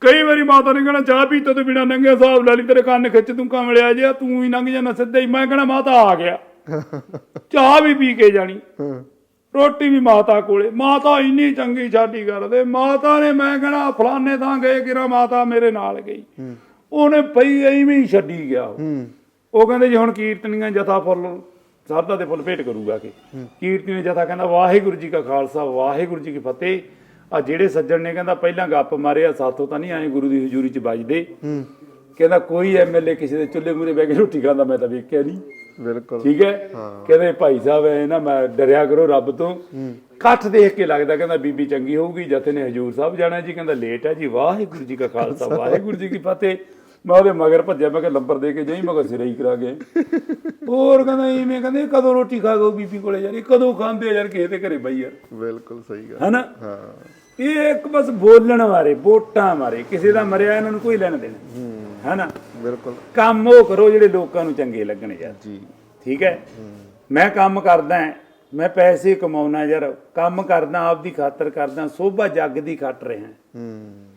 ਕਈ ਵਾਰੀ ਮਾਤਾ ਨੇ ਕਹਿਣਾ ਚਾਹ ਪੀਤੇ ਤੋਂ ਬਿਨਾ ਨੰਗੇ ਹਿਸਾਬ ਲੈ ਲਈ ਤੇਰੇ ਕੰਨ ਖਿੱਚ ਤੂੰ ਕਮਲਿਆ ਜਿਆ ਤੂੰ ਹੀ ਲੰਘ ਜਾਣਾ ਸਿੱਧਾ ਹੀ। ਮੈਂ ਕਹਿਣਾ ਮਾਤਾ ਆ ਗਿਆ। ਚਾਹ ਵੀ ਪੀ ਕੇ ਜਾਣੀ। ਹਾਂ। ਰੋਟੀ ਵੀ ਮਾਤਾ ਕੋਲੇ। ਮਾਤਾ ਇੰਨੀ ਚੰਗੀ ਛਾਡੀ ਕਰਦੇ। ਮਾਤਾ ਨੇ ਮੈਂ ਕਹਣਾ ਫਲਾਣੇ ਥਾਂ ਗਏ ਕਿਰਾ ਮਾਤਾ ਮੇਰੇ ਨਾਲ ਗਈ। ਉਹਨੇ ਪਈ ਐਵੇਂ ਹੀ ਛੱਡੀ ਗਿਆ। ਉਹ। ਹੂੰ। ਉਹ ਕਹਿੰਦੇ ਜੀ ਹੁਣ ਕੀਰਤਨੀਆਂ ਜਥਾ ਫੁੱਲ ਸਰਦਾ ਦੇ ਫੁੱਲ ਭੇਟ ਕਰੂਗਾ ਕਿ। ਕੀਰਤਨੀ ਜਥਾ ਕਹਿੰਦਾ ਵਾਹਿਗੁਰੂ ਜੀ ਕਾ ਖਾਲਸਾ ਵਾਹਿਗੁਰੂ ਜੀ ਕੀ ਫਤਿਹ। ਆ ਜਿਹੜੇ ਸੱਜਣ ਨੇ ਕਹਿੰਦਾ ਪਹਿਲਾਂ ਗੱਪ ਮਾਰਿਆ ਸਾਥੋਂ ਤਾਂ ਨਹੀਂ ਆਏ ਗੁਰੂ ਦੀ ਹਜ਼ੂਰੀ ਚ ਵੱਜਦੇ। ਹੂੰ। ਕਹਿੰਦਾ ਕੋਈ ਐਮਐਲਏ ਕਿਸੇ ਦੇ ਚੁੱਲ੍ਹੇ ਮੂਰੇ ਬਹਿ ਕੇ ਰੋਟੀ ਖਾਂਦਾ ਮੈਂ ਤਾਂ ਵੇਖਿਆ ਨਹੀਂ। ਬਿਲਕੁਲ। ਠੀਕ ਹੈ? ਕਹਿੰਦੇ ਭਾਈ ਸਾਹਿਬ ਐ ਨਾ ਮੈਂ ਡਰਿਆ ਕਰੋ ਰੱਬ ਤੋਂ। ਇਕੱਠ ਦੇਖ ਕੇ ਲੱਗਦਾ ਕਹਿੰਦਾ ਬੀਬੀ ਚੰਗੀ ਹੋਊਗੀ ਜਥੇ ਨੇ ਹਜੂਰ ਸਾਹਿਬ ਜਾਣਾ ਜੀ। ਕਹਿੰਦਾ ਲੇਟ ਹੈ ਜੀ ਵਾਹਿਗੁਰੂ ਜੀ ਕਾ ਖਾਲਸਾ ਵਾਹਿਗੁਰੂ ਜੀ ਕੀ ਫਤਿਹ। ਮੈਂ ਉਹਦੇ ਮਗਰ ਭੱਜਿਆ ਮੈਂ ਕਿ ਲੰਬਰ ਦੇ ਕੇ ਜਾਈ ਮਗਰ ਸਿਰੇ ਹੀ ਕਰਾ ਗਏ ਹੋਰ ਕਹਿੰਦਾ ਇਵੇਂ ਕਹਿੰਦੇ ਕਦੋਂ ਰੋਟੀ ਖਾ ਗੋ ਬੀਬੀ ਕੋਲੇ ਯਾਰ ਇਹ ਕਦੋਂ ਖਾਂਦੇ ਯਾਰ ਕਿਸੇ ਦੇ ਘਰੇ ਬਈ ਯਾਰ। ਬਿਲਕੁਲ ਸਹੀ ਗੱਲ। ਹਨਾ? ਹਾਂ। ਇਹ ਇੱਕ ਬਸ ਬੋਲਣ ਵਾਲੇ ਵੋਟਾਂ ਮਾਰੇ ਕਿਸੇ ਦਾ ਮਰਿਆ ਇਹਨਾਂ ਨੂੰ ਕੋਈ ਲੈਣ ਦੇਣਾ। ਹੂੰ। ਹਨਾ? ਬਿਲਕੁਲ। ਕੰਮ ਉਹ ਕਰੋ ਜਿਹੜੇ ਲੋਕਾਂ ਨੂੰ ਚੰਗੇ ਲੱਗਣ ਯਾਰ। ਜੀ। ਠੀਕ ਹੈ? ਮੈਂ ਕੰਮ ਕਰਦਾ ਮੈਂ ਪੈਸੇ ਕਮਾਉਣਾ ਯਾਰ ਕੰਮ ਕਰਦਾ ਆਪਦੀ ਖਾਤਰ ਕਰਦਾ ਸੋਭਾ ਜੱਗ ਦੀ ਖੱਟ ਰਿਹਾ। ਹੂੰ।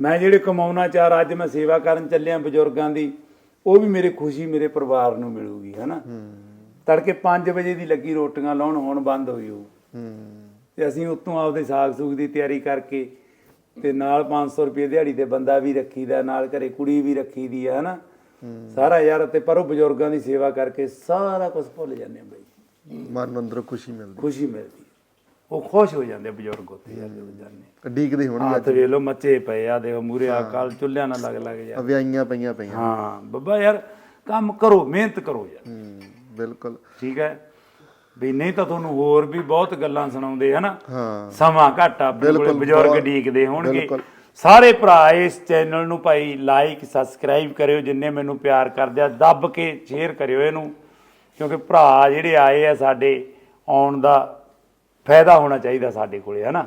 ਮੈਂ ਜਿਹੜੇ ਕਮਾਉਣਾ ਚਾਰ ਅੱਜ ਮੈਂ ਸੇਵਾ ਕਰਨ ਚੱਲਿਆ ਬਜ਼ੁਰਗਾਂ ਦੀ ਉਹ ਵੀ ਮੇਰੇ ਖੁਸ਼ੀ ਮੇਰੇ ਪਰਿਵਾਰ ਨੂੰ ਮਿਲੂਗੀ ਹਨਾ? ਹੂੰ। ਤੜਕੇ 5 ਵਜੇ ਦੀ ਲੱਗੀ ਰੋਟੀਆਂ ਲਾਉਣ ਹੁਣ ਬੰਦ ਹੋਈ ਉਹ। ਹੂੰ। ਤੇ ਅਸੀਂ ਉਤੋਂ ਆਪਦੇ ਸਾਗ ਸੂਗ ਦੀ ਤਿਆਰੀ ਕਰਕੇ ਤੇ ਨਾਲ 500 ਰੁਪਏ ਦਿਹਾੜੀ ਤੇ ਬੰਦਾ ਵੀ ਰੱਖੀਦਾ ਨਾਲ ਘਰੇ ਕੁੜੀ ਵੀ ਰੱਖੀਦੀ ਆ ਹਨਾ? ਸਾਰਾ ਯਾਰ ਤੇ ਪਰ ਉਹ ਬਜ਼ੁਰਗਾਂ ਦੀ ਸੇਵਾ ਕਰਕੇ ਸਾਰਾ ਕੁਝ ਭੁੱਲ ਜਾਂਦੇ ਆ ਬਈ। ਮਨ ਅੰਦਰੋਂ ਖੁਸ਼ੀ ਮਿਲਦੀ। ਖੁਸ਼ੀ ਮਿਲਦੀ। ਹੈ। ਉਹ ਖੁਸ਼ ਹੋ ਜਾਂਦੇ ਬਜ਼ੁਰਗ ਉੱਥੇ ਯਾਰ ਜਦੋਂ ਜਾਂਦੇ ਡੀਕਦੇ ਹੋਣਗੇ ਹੱਥ ਵੇਖ ਲੋ ਮੱਚੇ ਪਏ ਆ ਦੇਖੋ ਮੂਰੇ ਆ ਕੱਲ ਚੁੱਲ੍ਹਿਆਂ ਨਾਲ ਲੱਗ ਲੱਗ ਜਾ। ਵਿਆਈਆਂ ਪਈਆਂ ਪਈਆਂ। ਹਾਂ ਬੱਬਾ ਯਾਰ ਕੰਮ ਕਰੋ ਮਿਹਨਤ ਕਰੋ ਯਾਰ। ਹੂੰ ਬਿਲਕੁਲ। ਠੀਕ ਹੈ? ਵੀ ਨਹੀਂ ਤਾਂ ਤੁਹਾਨੂੰ ਹੋਰ ਵੀ ਬਹੁਤ ਗੱਲਾਂ ਸੁਣਾਉਂਦੇ ਹਨਾ? ਹਾਂ। ਸਮਾਂ ਘੱਟ ਆ ਬਿਲਕੁਲ, ਬਜ਼ੁਰਗ ਡੀਕਦੇ ਹੋਣਗੇ। ਸਾਰੇ ਭਰਾ ਇਸ ਚੈਨਲ ਨੂੰ ਭਾਈ ਲਾਈਕ ਸਬਸਕ੍ਰਾਈਬ ਕਰਿਓ ਜਿੰਨੇ ਮੈਨੂੰ ਪਿਆਰ ਕਰਦੇ ਆ ਦੱਬ ਕੇ ਸ਼ੇਅਰ ਕਰਿਓ ਇਹਨੂੰ। ਕਿਉਂਕਿ ਭਰਾ ਜਿਹੜੇ ਆਏ ਆ ਸਾਡੇ ਆਉਣ ਦਾ ਫਾਇਦਾ ਹੋਣਾ ਚਾਹੀਦਾ ਸਾਡੇ ਕੋਲੇ ਹਨਾ?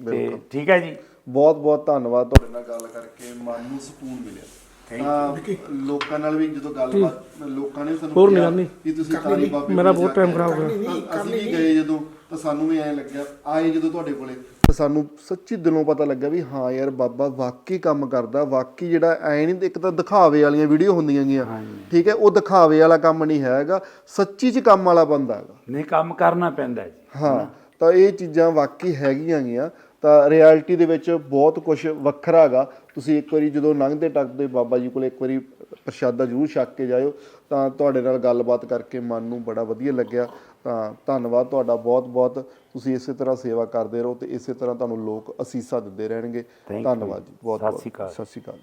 ਤੇ ਠੀਕ ਹੈ ਜੀ? ਬਹੁਤ ਬਹੁਤ ਧੰਨਵਾਦ ਤੁਹਾਡੇ ਨਾਲ ਗੱਲ ਕਰਕੇ ਮਨ ਨੂੰ ਸਕੂਨ ਮਿਲਿਆ। ਤਾਂ ਲੋਕਾਂ ਨਾਲ ਵੀ ਜਦੋਂ ਗੱਲਬਾਤ ਲੋਕਾਂ ਨੇ ਸਾਨੂੰ ਹੋਰ ਕਿਹਾ ਕਿ ਤੁਸੀਂ ਤਾਰੀ ਬਾਬੇ ਮੇਰਾ ਬਹੁਤ ਕੇ ਖਰਾਬ ਹੋ। ਤਾਂ ਅਸੀਂ ਵੀ ਗਏ ਜਦੋਂ ਤਾਂ ਸਾਨੂੰ ਵੀ ਐਂ ਲੱਗਿਆ ਆਏ ਜਦੋਂ ਤੁਹਾਡੇ ਕੋਲੇ। ਤਾਂ ਸਾਨੂੰ ਸੱਚੀ ਦਿਲੋਂ ਪਤਾ ਲੱਗਾ ਵੀ ਹਾਂ ਯਾਰ ਬਾਬਾ ਵਾਕਈ ਕੰਮ ਕਰਦਾ ਵਾਕਈ ਜਿਹੜਾ ਐ ਨਹੀਂ ਇੱਕ ਤਾਂ ਦਿਖਾਵੇ ਵਾਲੀਆਂ ਵੀਡੀਓ ਹੁੰਦੀਆਂ ਗੀਆਂ। ਠੀਕ ਹੈ ਉਹ ਦਿਖਾਵੇ ਵਾਲਾ ਕੰਮ ਨਹੀਂ ਹੈਗਾ ਸੱਚੀ ਚ ਕੰਮ ਵਾਲਾ ਬੰਦਾ ਹੈਗਾ। ਨਹੀਂ ਕੰਮ ਕਰਨਾ ਪੈਂਦਾ ਜੀ। ਹਾਂ। ਤਾਂ ਇਹ ਚੀਜ਼ਾਂ ਵਾਕਈ ਹੈਗੀਆਂ ਗੀਆਂ। ਤਾਂ ਰਿਐਲਿਟੀ ਦੇ ਵਿੱਚ ਬਹੁਤ ਕੁਝ ਵੱਖਰਾ ਹੈਗਾ। ਤੁਸੀਂ ਇੱਕ ਵਾਰੀ ਜਦੋਂ ਲੰਘਦੇ ਟੱਕਦੇ ਬਾਬਾ ਜੀ ਕੋਲ ਇੱਕ ਵਾਰੀ ਪ੍ਰਸ਼ਾਦਾ ਜ਼ਰੂਰ ਛਕ ਕੇ ਜਾਇਓ ਤਾਂ ਤੁਹਾਡੇ ਨਾਲ ਗੱਲਬਾਤ ਕਰਕੇ ਮਨ ਨੂੰ ਬੜਾ ਵਧੀਆ ਲੱਗਿਆ। ਤਾਂ ਧੰਨਵਾਦ ਤੁਹਾਡਾ ਬਹੁਤ ਬਹੁਤ ਤੁਸੀਂ ਇਸੇ ਤਰ੍ਹਾਂ ਸੇਵਾ ਕਰਦੇ ਰਹੋ ਤੇ ਇਸੇ ਤਰ੍ਹਾਂ ਤੁਹਾਨੂੰ ਲੋਕ ਅਸੀਸਾਂ ਦਿੰਦੇ ਰਹਿਣਗੇ। ਧੰਨਵਾਦ ਜੀ ਬਹੁਤ ਸਤਿ ਬਹੁਤ ਸ਼੍ਰੀ ਅਕਾਲ। ਸਤਿ ਸ਼੍ਰੀ ਅਕਾਲ